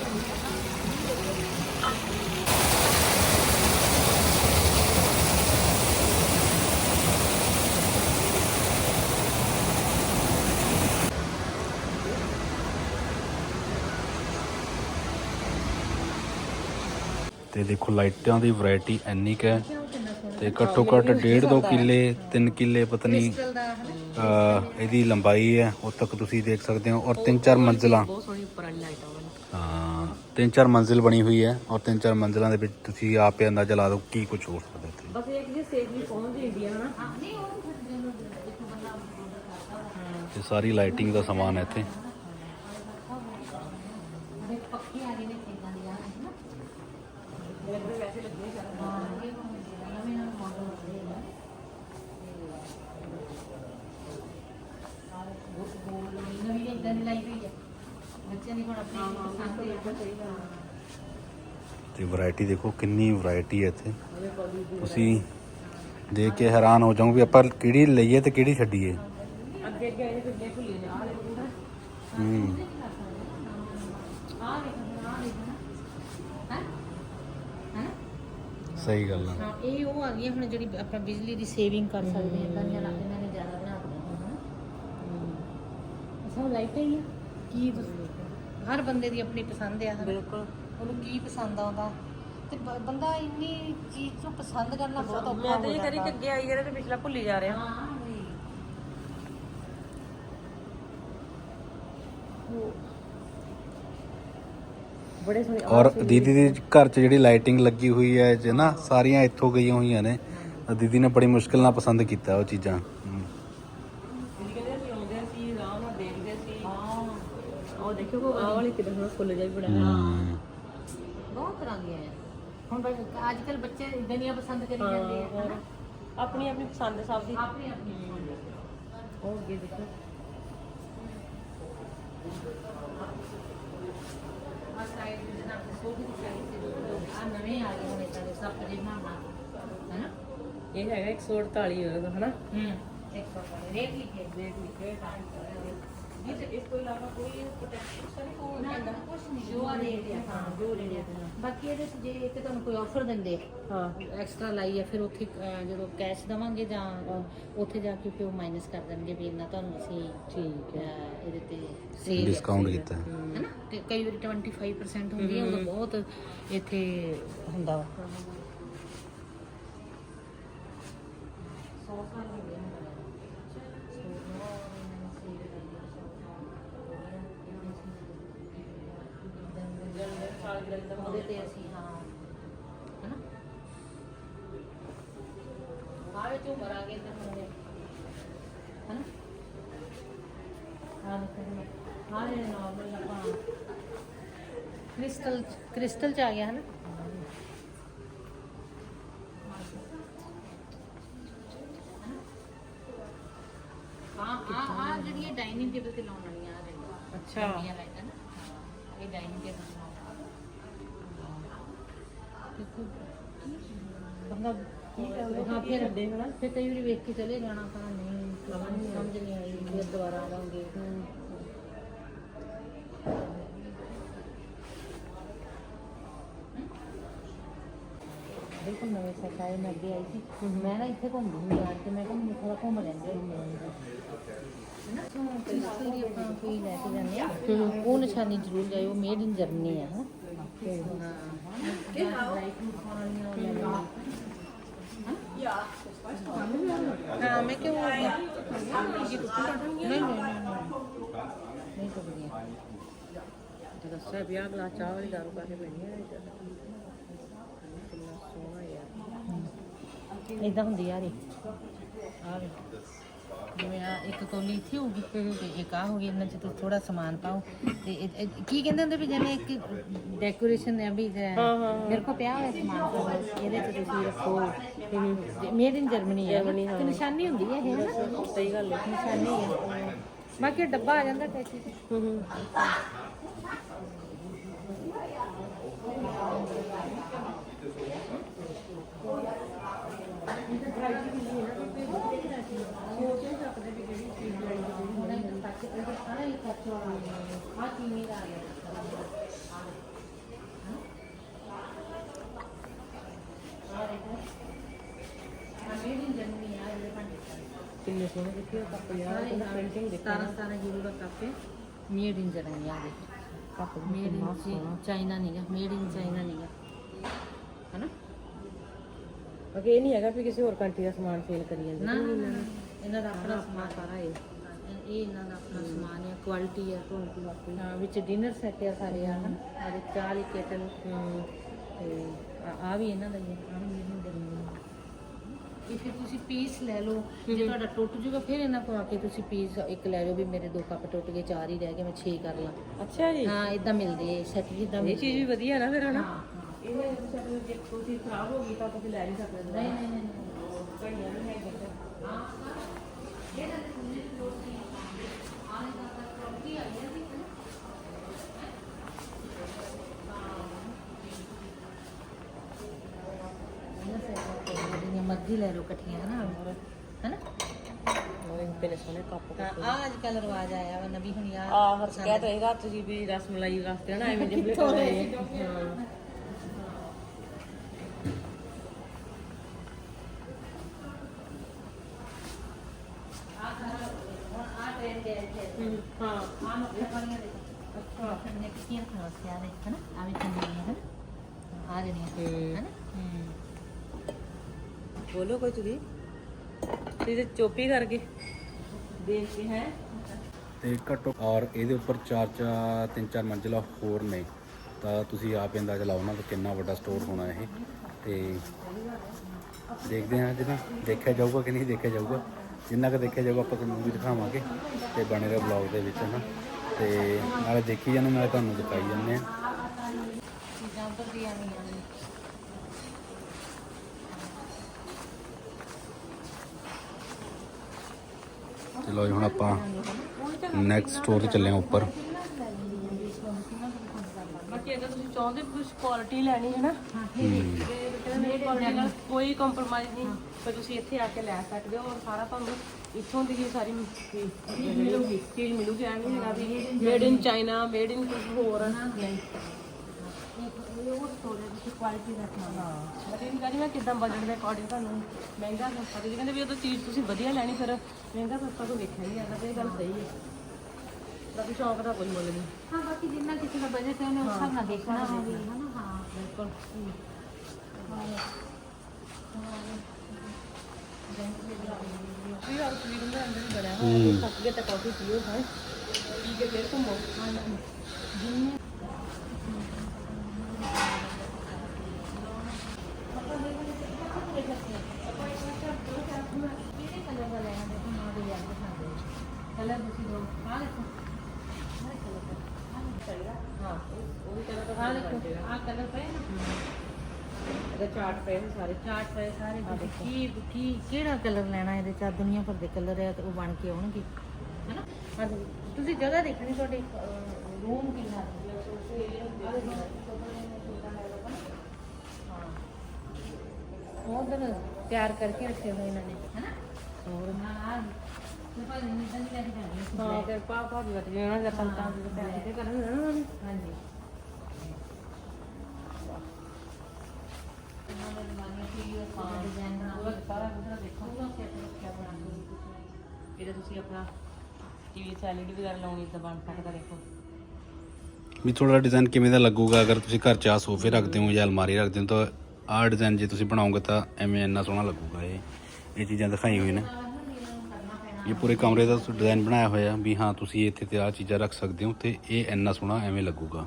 ਤੇ ਦੇਖੋ ਲਾਈਟਾਂ ਦੀ ਵੈਰਾਈਟੀ ਇੰਨੀ ਕੁ ਹੈ। ਤੇ ਘੱਟੋ ਘੱਟ 1.5 2 ਕਿੱਲੇ 3 ਕਿੱਲੇ ਪਤਾ ਨਹੀਂ ਦਾ ਹਨਾ ਅ, ਇਹਦੀ ਲੰਬਾਈ ਹੈ ਉਹ ਤੱਕ ਤੁਸੀਂ ਦੇਖ ਸਕਦੇ ਹੋ ਔਰ ਤਿੰਨ ਚਾਰ ਮੰਜ਼ਿਲਾਂ। ਬਹੁਤ ਸੋਹਣੀ ਵਾਲੀ ਲਾਈਟ ਹਾਂ ਚਾਰ ਮੰਜ਼ਿਲ ਬਣੀ ਹੋਈ ਹੈ ਔਰ ਤਿੰਨ ਚਾਰ ਮੰਜ਼ਿਲਾਂ ਦੇ ਵਿੱਚ ਤੁਸੀਂ ਆਪੇ ਅੰਦਾਜ਼ਾ ਲਾ ਦਿਓ ਕੀ ਕੁਝ ਹੋ ਸਕਦਾ ਇੱਥੇ ਬਸ ਇਹ ਕਿ ਸੇਫ ਵੀ ਪਹੁੰਚ ਜਾਂਦੀ ਹੈ ਨਾ। ਨਹੀਂ ਉਹ ਫਿਰ ਜਿਹਨੂੰ ਦੇਖੋ ਬੰਦਾ ਤੇ ਸਾਰੀ ਲਾਈਟਿੰਗ ਦਾ ਸਮਾਨ ਹੈ ਇੱਥੇ ਦੇ ਪੱਕੀ ਆ ਗਈ ਨੇ ਕਿੰਨਾ ਦੀ ਆ ਹੈ ਨਾ ਵੈਸੇ ਲੱਗੇ ਹਾਂ ਇਹ ਹੁਣ ਨਵੇਂ ਨਵੇਂ ਮਾਡਲ ਆ ਰਹੇ ਆ ਨਵੀਂ ਇਦਾਂ ਦੀ ਲਾਈ ਹੋਈ ਹੈ ਬੱਚਿਆਂ ਦੀ ਹੁਣ ਆਪਣੀ ਪਸੰਦ ਦੀ ਆ ਤੇ ਵੈਰਾਈਟੀ ਦੇਖੋ ਕਿੰਨੀ ਵੈਰਾਈਟੀ ਹੈ ਇੱਥੇ। ਤੁਸੀਂ ਦੇਖ ਕੇ ਹੈਰਾਨ ਹੋ ਜਾਓਗੇ ਵੀ ਆਪਾਂ ਕਿਹੜੀ ਲਈਏ ਤੇ ਕਿਹੜੀ ਛੱਡੀਏ। ਅੱਗੇ ਅੱਗੇ ਇਹਦੇ ਕਿੰਨੇ ਭੁੱਲੇ ਨੇ ਹੂੰ। ਹੈ ਹੈ ਸਹੀ ਗੱਲ ਆ। ਹਾਂ ਇਹ ਉਹ ਆ ਗਈਆਂ ਹੁਣ ਜਿਹੜੀ ਆਪਾਂ ਬਿਜਲੀ ਦੀ ਸੇਵਿੰਗ ਕਰ ਸਕਦੇ ਹਾਂ। ਦੀਆਂ ਇਹਨਾਂ ਨੇ ਜ਼ਿਆਦਾ ਬਣਾ ਦਿੱਤੀਆਂ ਹਨ ਸਭ ਲਾਈਟ ਹੀ ਆ? ਕੀ ਤੁਸੀਂ ਹਰ ਬੰਦੇ ਦੀ ਆਪਣੀ ਪਸੰਦ ਆ। ਹਨਾ। ਬਿਲਕੁਲ। ਉਹਨੂੰ ਕੀ ਪਸੰਦ ਆਉਂਦਾ ਤੇ ਬ- ਬੰਦਾ ਇੰਨੀ ਚੀਜ਼ ਨੂੰ ਪਸੰਦ ਕਰਨਾ ਬਹੁਤ ਔਖਾ ਮੈਂ ਹੋ ਤਾਂ ਇਹ ਕਰੀ ਜਾਂਦਾ। ਕਿ ਅੱਗੇ ਆਈ ਜਿਹੜੇ ਤੇ ਪਿਛਲਾ ਭੁੱਲੀ ਜਾ ਰਿਹਾ। ਹਾਂ ਵੀ ਬੜੇ ਸੋਹਣੇ ਔਰ ਦੀਦੀ ਦੇ ਘਰ 'ਚ ਜਿਹੜੀ ਲਾਈਟਿੰਗ ਲੱਗੀ ਹੋਈ ਹੈ ਜੇ ਨਾ ਸਾਰੀਆਂ ਇੱਥੋਂ ਗਈਆਂ ਹੋਈਆਂ ਨੇ। ਤਾਂ ਦੀਦੀ ਨੇ ਬੜੀ ਮੁਸ਼ਕਿਲ ਨਾਲ ਪਸੰਦ ਕੀਤਾ ਉਹ ਚੀਜ਼ਾਂ ਹੂੰ। ਜੀ ਕਹਿੰਦੇ ਅਸੀਂ ਆਉਂਦੇ ਸੀ ਆਰਾਮ ਨਾਲ ਦੇਖਦੇ ਸੀ ਹਾਂ ਉਹ ਦੇਖਿਓ ਆਹ ਵਾਲੀ ਕਿਦਾਂ ਹੁਣ ਫੁੱਲ ਜਾਈ ਬੜਾ ਹੂੰ ਬਹੁਤ ਤਰ੍ਹਾਂ ਦੀਆਂ ਆ ਹੁਣ ਅੱਜ ਕੱਲ ਬੱਚੇ ਇਦਾਂ ਦੀਆਂ ਪਸੰਦ ਕਰੀ ਜਾਂਦੇ ਆ ਹਨਾ ਆਪਣੀ ਆਪਣੀ ਪਸੰਦ ਹੈ ਸਭ ਦੀ ਆਪਣੀ ਆਪਣੀ ਪਸੰਦ ਆ। ਉਹ ਅੱਗੇ ਦੇਖੋ ਆ ਸਾਈਡ ਤੇ ਜਿਹਨਾਂ ਤੇ ਸੋਫੀ ਦੀ ਸਾਈਡ ਤੇ ਆ ਨਵੇਂ ਆ ਗਏ ਹੁਣ ਇਦਾਂ ਦੇ ਸਭ ਦੇ ਬਣਾਉਣਾ ਹੈਨਾ ਇਹ ਹੈਗਾ 148 ਹੋਏਗਾ ਹਨਾ ਹੂੰ ਇੱਕ ਰੇਟ ਲਿਖੇ ਰੇਟ ਲਿਖੇ ਇਸ ਤੋਂ ਬਾਕੀ ਇਹਦੇ ਚ ਜੇ ਤੇ ਤੁਹਾਨੂੰ ਕੋਈ ਆਫਰ ਦਿੰਦੇ ਹਾਂ। ਐਕਸਟਰਾ ਲਾਈ ਆ ਫਿਰ ਉੱਥੇ ਅਹ, ਜਦੋਂ ਕੈਸ਼ ਦਵਾਂਗੇ ਜਾਂ ਉੱਥੇ ਜਾ ਕੇ ਫਿਰ ਉਹ ਮਾਈਨਸ ਕਰ ਦੇਣਗੇ ਵੀ ਇੰਨਾ ਤੁਹਾਨੂੰ ਅਸੀਂ ਠੀਕ ਅਹ, ਇਹਦੇ ਤੇ sale Discount sale ਕੀਤਾ ਹੈ। ਹੈ ਨਾ ਤੇ ਕਈ ਵਾਰੀ 25% ਹੁੰਦੀ ਹੈ। ਉਦੋਂ ਬਹੁਤ ਇੱਥੇ ਹੁੰਦਾ ਵਾ। ਸੌ ਸਾਲ ਹੋ ਗਏ। ਉਹਦੇ ਤੇ ਅਸੀਂ ਹਾਂ ਹਨਾ ਆਵੇ ਚੋਂ ਮਰਾਂਗੇ ਤੇ ਹੋਣੇ ਹਨਾ ਹਾਂ ਹਾਂ ਇਹ ਨਾਰਮਲ ਆਪਾਂ ਕ੍ਰਿਸਟਲ ਕ੍ਰਿਸਟਲ ਚ ਆ ਗਿਆ ਹੈ ਨਾ ਹਾਂ ਆ ਆ ਜਿਹੜੀਆਂ ਡਾਈਨਿੰਗ ਟੇਬਲ ਤੇ ਲਾਉਣ ਵਾਲੀਆਂ ਆ ਜਿਹੜੀਆਂ ਅੱਛਾ ਲੰਬੀਆਂ ਲਾਈਟਾਂ ਨਾ ਇਹ ਡਾਈਨਿੰਗ ਟੇਬਲ ਤੇ ਲਾਉਣ ਵਾਲੀਆਂ ਬੰਦਾ ਹਾਂ ਫਿਰ ਫਿਰ ਕਈ ਵਾਰੀ ਵੇਖ ਕੇ ਚਲੇ ਜਾਣਾ ਤਾਂ ਨਹੀਂ ਸਮਝ ਨਹੀਂ ਆਈ ਫਿਰ ਦੁਬਾਰਾ ਆਵਾਂਗੇ ਬਿਲਕੁਲ ਨਵੇਂ ਸੈਟ ਆਏ ਮੈਂ ਅੱਗੇ ਆਈ ਸੀ ਮੈਂ ਨਾ ਇੱਥੇ ਘੁੰਮਦੀ ਹੁੰਦੀ ਆ ਤੇ ਮੈਂ ਮੈਨੂੰ ਥੋੜਾ ਘੁੰਮ ਲੈਂਦੇ ਹੈਨਾ ਸੋ ਕ੍ਰਿਸਟਲ ਦੀ ਆਪਾਂ ਕੋਈ ਲੈ ਕੇ ਜਾਂਦੇ ਆ ਉਹ ਨਿਸ਼ਾਨੀ ਜ਼ਰੂਰ ਜਾਇਓ ਮੇਡ ਇਨ ਜਰਮਨੀ ਆ ਹਾਂ ਹਾਂ ਲਾਈਟ ਨੂੰ ਖਾਣ ਵਾਲੀਆਂ ਉਹ ਲੈ ਲੈਣੀਆਂ। ਹਾਂ ਮੈਂ ਕਿਉਂ ਨਹੀਂ ਨਹੀਂ ਨਹੀਂ ਨਹੀਂ ਟੁੱਟਦੀਆਂ ਤੇ ਦੱਸਿਆ ਵਿਆਹ ਗਲਾਸ ਚਾਹ ਵਾਲੀ ਦਾਰੂ ਪਾ ਕੇ ਪੀਣੀ ਹੈ ਹੁੰਦੀ ਯਾਰ ਇਹ ਆ ਵੇ ਜਿਵੇਂ ਆ ਇੱਕ ਕੋਲੀ ਇੱਥੇ ਹੋਊਗੀ ਤੇ ਇੱਕ ਆ ਹੋਗੀ ਇਹਨਾਂ ਚ ਤੁਸੀਂ ਥੋੜਾ ਸਮਾਨ ਪਾਓ। ਤੇ ਇਹ- ਇਹ- ਕੀ ਕਹਿੰਦੇ ਹੁੰਦੇ ਵੀ ਜਿਵੇਂ ਇੱਕ ਡੈਕੋਰੇਸ਼ਨ ਹੈ ਵੀ ਜੇ- ਮੇਰੇ ਕੋ ਪਿਆ ਹੋਇਆ ਸਮਾਨ ਇਹਦੇ ਚ ਤੁਸੀਂ ਰੱਖੋ। ਮੇਡ ਇਨ ਜਰਮਨੀ ਹੈ। ਨਾ? ਤੇ ਨਿਸ਼ਾਨੀ ਹੁੰਦੀ ਹੈ ਇਹ? ਨਾ ਸਹੀ ਗੱਲ ਹੈ। ਨਿਸ਼ਾਨੀ ਹੈ। ਬਾਕੀ ਡੱਬਾ ਆ ਜਾਂਦਾ ਟੈਚੀ ਹੂੰ ਆ ਚੀਨੀ ਦਾ ਆ ਗਿਆ ਕਿੰਨੇ ਸੋਹਣੇ ਦਿੱਤੇ ਆ ਕੱਪ ਯਾਰ ਕਿੰਨਾ ਪ੍ਰਿੰਟਿੰਗ ਦੇਖਿਆ ਸਤਾਰਾਂ ਸਤਾਰਾਂ ਯੂਰੋ ਦਾ ਕੱਪ ਹੈ ਮੇਡ ਇਨ ਜਰਮਨੀ ਆ ਦੇਖੋ ਕੱਪ ਮੇਡ ਇਨ ਚਾਈਨਾ ਨਹੀਂਗਾ ਮੇਡ ਇਨ ਚਾਈਨਾ ਨਹੀਂਗਾ ਹਨਾ? ਅਗੇ ਇਹ ਨਹੀਂ ਹੈਗਾ ਵੀ ਕਿਸੇ ਹੋਰ ਕੰਟਰੀ ਦਾ ਸਮਾਨ ਸੇਲ ਕਰੀ ਜਾਂਦੇ। ਨਾ। ਇਹਨਾਂ ਦਾ ਆਪਣਾ ਸਮਾਨ ਸਾਰਾ ਹੈ ਇਹ ਇਹਨਾਂ ਦਾ ਆਪਣਾ ਸਮਾਨ ਹੈ ਕੁਆਲਿਟੀ ਹੈ। ਕੁਆਲਿਟੀ ਵਾਕਈ ਹਾਂ ਵਿੱਚ ਡਿਨਰ ਸੈੱਟ ਆ ਸਾਰੇ ਆ ਹਨ? ਆਦੇ ਚਾਹ ਵਾਲੀ ਕੇਟਲ ਤੇ ਆ- ਵੀ ਇਹਨਾਂ ਦਾ ਹੀ ਹੈ ਆ ਵੀ ਇਨ ਜਰਮਨੀ ਇਹ ਫਿਰ ਤੁਸੀਂ ਪੀਸ ਲੈ ਲਓ ਜੇ ਤੁਹਾਡਾ ਟੁੱਟ ਜੂਗਾ ਫਿਰ ਇਹਨਾਂ ਤੋਂ ਆ ਕੇ ਤੁਸੀਂ ਪੀਸ ਇੱਕ ਲੈ ਲਓ ਵੀ ਮੇਰੇ ਦੋ ਕੱਪ ਟੁੱਟ ਗਏ ਚਾਰ ਹੀ ਰਹਿ ਗਏ ਮੈਂ 6 ਕਰ ਲਾਂ। ਅੱਛਾ ਜੀ। ਹਾਂ ਇਦਾਂ ਮਿਲਦੇ ਸੈੱਟ ਜਿੱਦਾਂ ਇਹ ਚੀਜ਼ ਵੀ ਵਧੀਆ ਨਾ ਫਿਰ ਹਨਾ? ਹਾਂ, ਇਹ ਸਾਡੇ ਜੇ ਕੋਈ ਖਰਾਬ ਹੋ ਗਈ ਤਾਂ ਤੁਸੀਂ ਲੈ ਨਹੀਂ ਸਕਦੇ। ਨਹੀਂ ਨਹੀਂ ਨਹੀਂ ਨਹੀਂ। ਘੜੀਆਂ ਨਹੀਂ ਹੈਗੀਆਂ ਜਿਹੜੀਆਂ ਮਰਜ਼ੀ ਲੈ ਲਓ ਇਕੱਠੀਆਂ ਹਨਾ ਹਨਾ ਉਹ ਕਿੰਨੇ ਸੋਹਣੇ ਕੱਪ ਹਾਂ ਆ ਅੱਜ ਕੱਲ ਰਿਵਾਜ ਆਇਆ ਵਾ ਨਵੀਂ ਹੁਣ ਯਾਰ ਆਹ ਕਹਿ ਤਾਂ ਇਹਦਾ ਤੁਸੀਂ ਵੀ ਰਸ ਮਲਾਈ ਵਾਸਤੇ ਨਾ ਐਵੇਂ ਜਿਵੇਂ ਕਿੱਥੋਂ ਕਰਦੇ ਲਏ? ਹਾਂ ਹੁਣ ਆ ਟ੍ਰੈਂਡ ਹੈ ਇੱਥੇ ਹਾਂ ਆ ਮੱਖਣ ਵਾਲੀਆਂ ਦੇ ਅੱਛਾ ਨੇ ਕਿੰਨੀਆਂ ਖਰੋਸਿਆ ਦੇ ਹਨਾ ਬੋਲੋ ਕੋਈ ਤੁਸੀਂ। ਤੁਸੀਂ ਤੇ ਚੋਪੀ ਕਰਕੇ ਦੇਖ ਕੇ ਹੈ। ਤੇ ਘੱਟੋ ਔਰ ਇਹਦੇ ਉੱਪਰ ਚਾਰ ਚਾਰ ਤਿੰਨ ਚਾਰ ਮੰਜ਼ਿਲਾ ਹੋਰ ਨੇ। ਤਾਂ ਤੁਸੀਂ ਆਪ ਹੀ ਅੰਦਾਜ਼ਾ ਲਾਓ ਨਾ ਕਿ ਕਿੰਨਾ ਵੱਡਾ ਸਟੋਰ ਹੋਣਾ ਇਹ। ਤੇ ਦੇਖਦੇ ਹਾਂ ਜਿਹਨਾਂ ਦੇਖਿਆ ਜਾਊਗਾ ਕਿ ਨਹੀਂ ਦੇਖਿਆ ਜਾਊਗਾ। ਜਿੰਨਾ ਕੁ ਦੇਖਿਆ ਜਾਊਗਾ ਆਪਾਂ ਤੁਹਾਨੂੰ ਵੀ ਦਿਖਾਵਾਂਗੇ। ਤੇ ਬਣੇ ਰਹੇ ਬਲੌਗ ਦੇ ਵਿੱਚ ਨਾ ਤੇ ਨਾਲੇ ਦੇਖੀ ਜਾਂਦੇ ਨਾਲੇ ਤੁਹਾਨੂੰ ਦਿਖਾਈ ਜਾਂਦੇ ਆ ਚੀਜ਼ਾਂ ਉੱਧਰ ਦੀਆਂ ਆਈਆਂ ਨੇ ਚਲੋ ਜੀ ਹੁਣ ਆਪਾਂ ਨੈਕਸਟ ਸਟੋਰ ਤੇ ਚੱਲੇ ਹਾਂ ਉੱਪਰ। ਬਾਕੀ ਅਗਰ ਤੁਸੀਂ ਚਾਹੁੰਦੇ ਕੁਝ ਕੁਆਲਿਟੀ ਲੈਣੀ ਹੈ ਨਾ ਹੂੰ। ਤੇ ਕੁਆਲਿਟੀ ਨਾਲ ਕੋਈ ਕੰਪਰੋਮਾਈਜ਼ ਨਹੀਂ ਪਰ ਤੁਸੀਂ ਇੱਥੇ ਆ ਕੇ ਲੈ ਸਕਦੇ ਹੋ ਔਰ ਸਾਰਾ ਤੁਹਾਨੂੰ ਇੱਥੋਂ ਦੀ ਹੀ ਸਾਰੀ ਚੀਜ਼ ਮਿਲੂਗੀ। ਚੀਜ਼ ਮਿਲੂਗੀ ਐਂ ਨਹੀਂ ਹੈਗਾ ਵੀ made in China made in ਕੁਝ ਹੋਰ ਨਹੀਂ ਉਹ ਸਟੋਰੇਜ ਦੀ ਕੁਆਲਿਟੀ ਦਾ ਸਮਾਨ ਆ ਮੈਂ ਇਹ ਕਹਿੰਦੀ ਮੈਂ ਕਿਦਾਂ ਬਜਟ ਦੇ ਅਕੋਰਡਿੰਗ ਤੁਹਾਨੂੰ ਮਹਿੰਗਾ ਸਸਤਾ ਤੇ ਕਹਿੰਦੇ ਵੀ ਉਹ ਤਾਂ ਚੀਜ਼ ਤੁਸੀਂ ਵਧੀਆ ਲੈਣੀ ਫਿਰ ਮਹਿੰਗਾ ਸਸਤਾ ਤੋਂ ਵੇਖਿਆ ਨਹੀਂ ਜਾਂਦਾ ਤੇ ਇਹ ਗੱਲ ਸਹੀ ਹੈ। ਬਾਕੀ ਸ਼ੌਂਕ ਦਾ ਕੋਈ ਮੁੱਲ ਨਹੀਂ। ਹਾਂ ਬਾਕੀ ਜਿੰਨਾ ਕਿਸੇ ਦਾ ਬਜਟ ਹੈ ਉਹਨੇ ਉਸ ਹਿਸਾਬ ਨਾਲ ਦੇਖਣਾ ਹੈ। ਵੀ ਹਨਾ ਹਾਂ। ਬਿਲਕੁਲ। ਵੀ ਹਰ ਚੀਜ਼ ਦੇ ਅੰਦਰ ਹੀ ਬਣਿਆ ਹੋਇਆ। ਥੱਕ ਗਏ ਤਾਂ ਕਾਫੀ ਪੀਓ ਹੈ। ਪੀ ਕੇ ਫਿਰ ਘੁੰਮੋ। ਕਿਹੜੇ ਕਲਰ ਦਾ ਲੈਣਾ ਦੇਖੋ ਨਾ ਦੇ ਯਾਰ ਪਸੰਦ ਹੈ ਕਲਰ ਤੁਸੀਂ ਦੋ ਆ ਦੇਖੋ ਹਾਂ ਉਹ ਵੀ ਕਹਿੰਦਾ ਆ ਦੇਖੋ ਆ ਕਲਰ ਪਏ ਨਾ ਇਹਦਾ ਚਾਰਟ ਪਏ ਨੇ ਸਾਰੇ। ਚਾਰਟ ਪਏ ਸਾਰੇ ਦੇਖੋ। ਕੀ ਕੀ ਕਿਹੜਾ ਕਲਰ ਲੈਣਾ ਇਹਦੇ ਚ ਆਹ ਦੁਨੀਆ ਭਰ ਦੇ ਕਲਰ ਹੈ ਤੇ ਉਹ ਬਣ ਕੇ ਆਉਣਗੇ। ਹੈਨਾ? ਹਾਂਜੀ ਤੁਸੀਂ ਜਗ੍ਹਾ ਦੇਖਣੀ ਤੁਹਾਡੇ ਰੂਮ ਹੈ? ਉਧਰ ਤਿਆਰ ਕਰਕੇ ਰੱਖੇ ਹੋਏ ਇਹਨਾਂ ਨੇ ਹੈਨਾ? ਹੋਰ? ਨਾ ਆ ਤੇ ਲੈ ਕੇ ਜਾਣੀ ਸੀ। ਹਾਂ ਤੇ ਪਾ ਪਾ ਵੀ ਵਟ ਉਹਨਾਂ ਦਾ ਸੰਤਾਂ ਦੇ ਪੈਸੇ ਤੇ ਕਰਨ ਨਾ ਉਹਨਾਂ ਨੇ ਹਾਂਜੀ ਇਹਨਾਂ ਸਾਰਾ ਕੁਝ ਦੇਖੋ। ਬਣਾ ਕੇ ਇਹਦਾ ਤੁਸੀਂ ਆਪਣਾ ਟੀਵੀ ਚ ਐਲਈਡੀ ਵਗੈਰਾ ਲਾਉਣੀ ਤਾਂ ਬਣ ਸਕਦਾ ਦੇਖੋ। ਵੀ ਤੁਹਾਡਾ ਡਿਜ਼ਾਈਨ ਕਿਵੇਂ ਦਾ ਲੱਗੂਗਾ? ਅਗਰ ਤੁਸੀਂ ਘਰ 'ਚ ਆ ਸੋਫੇ ਰੱਖਦੇ ਹੋ ਜਾਂ ਅਲਮਾਰੀ ਰੱਖਦੇ ਹੋ ਤਾਂ ਆਹ ਡਿਜ਼ਾਈਨ ਜੇ ਤੁਸੀਂ ਬਣਾਓਗੇ ਤਾਂ ਐਵੇਂ ਇੰਨਾ ਸੋਹਣਾ ਲੱਗੂਗਾ ਇਹ। ਇਹ ਚੀਜ਼ਾਂ ਦਿਖਾਈ ਹੋਈ ਨੇ। ਇਹ ਪੂਰੇ ਕਮਰੇ ਦਾ ਡਿਜ਼ਾਈਨ ਬਣਾਇਆ ਹੋਇਆ ਵੀ ਹਾਂ ਤੁਸੀਂ ਇੱਥੇ ਤੇ ਆਹ ਚੀਜ਼ਾਂ ਰੱਖ ਸਕਦੇ ਹੋ ਤੇ ਇਹ ਇੰਨਾ ਸੋਹਣਾ ਐਵੇਂ ਲੱਗੂਗਾ।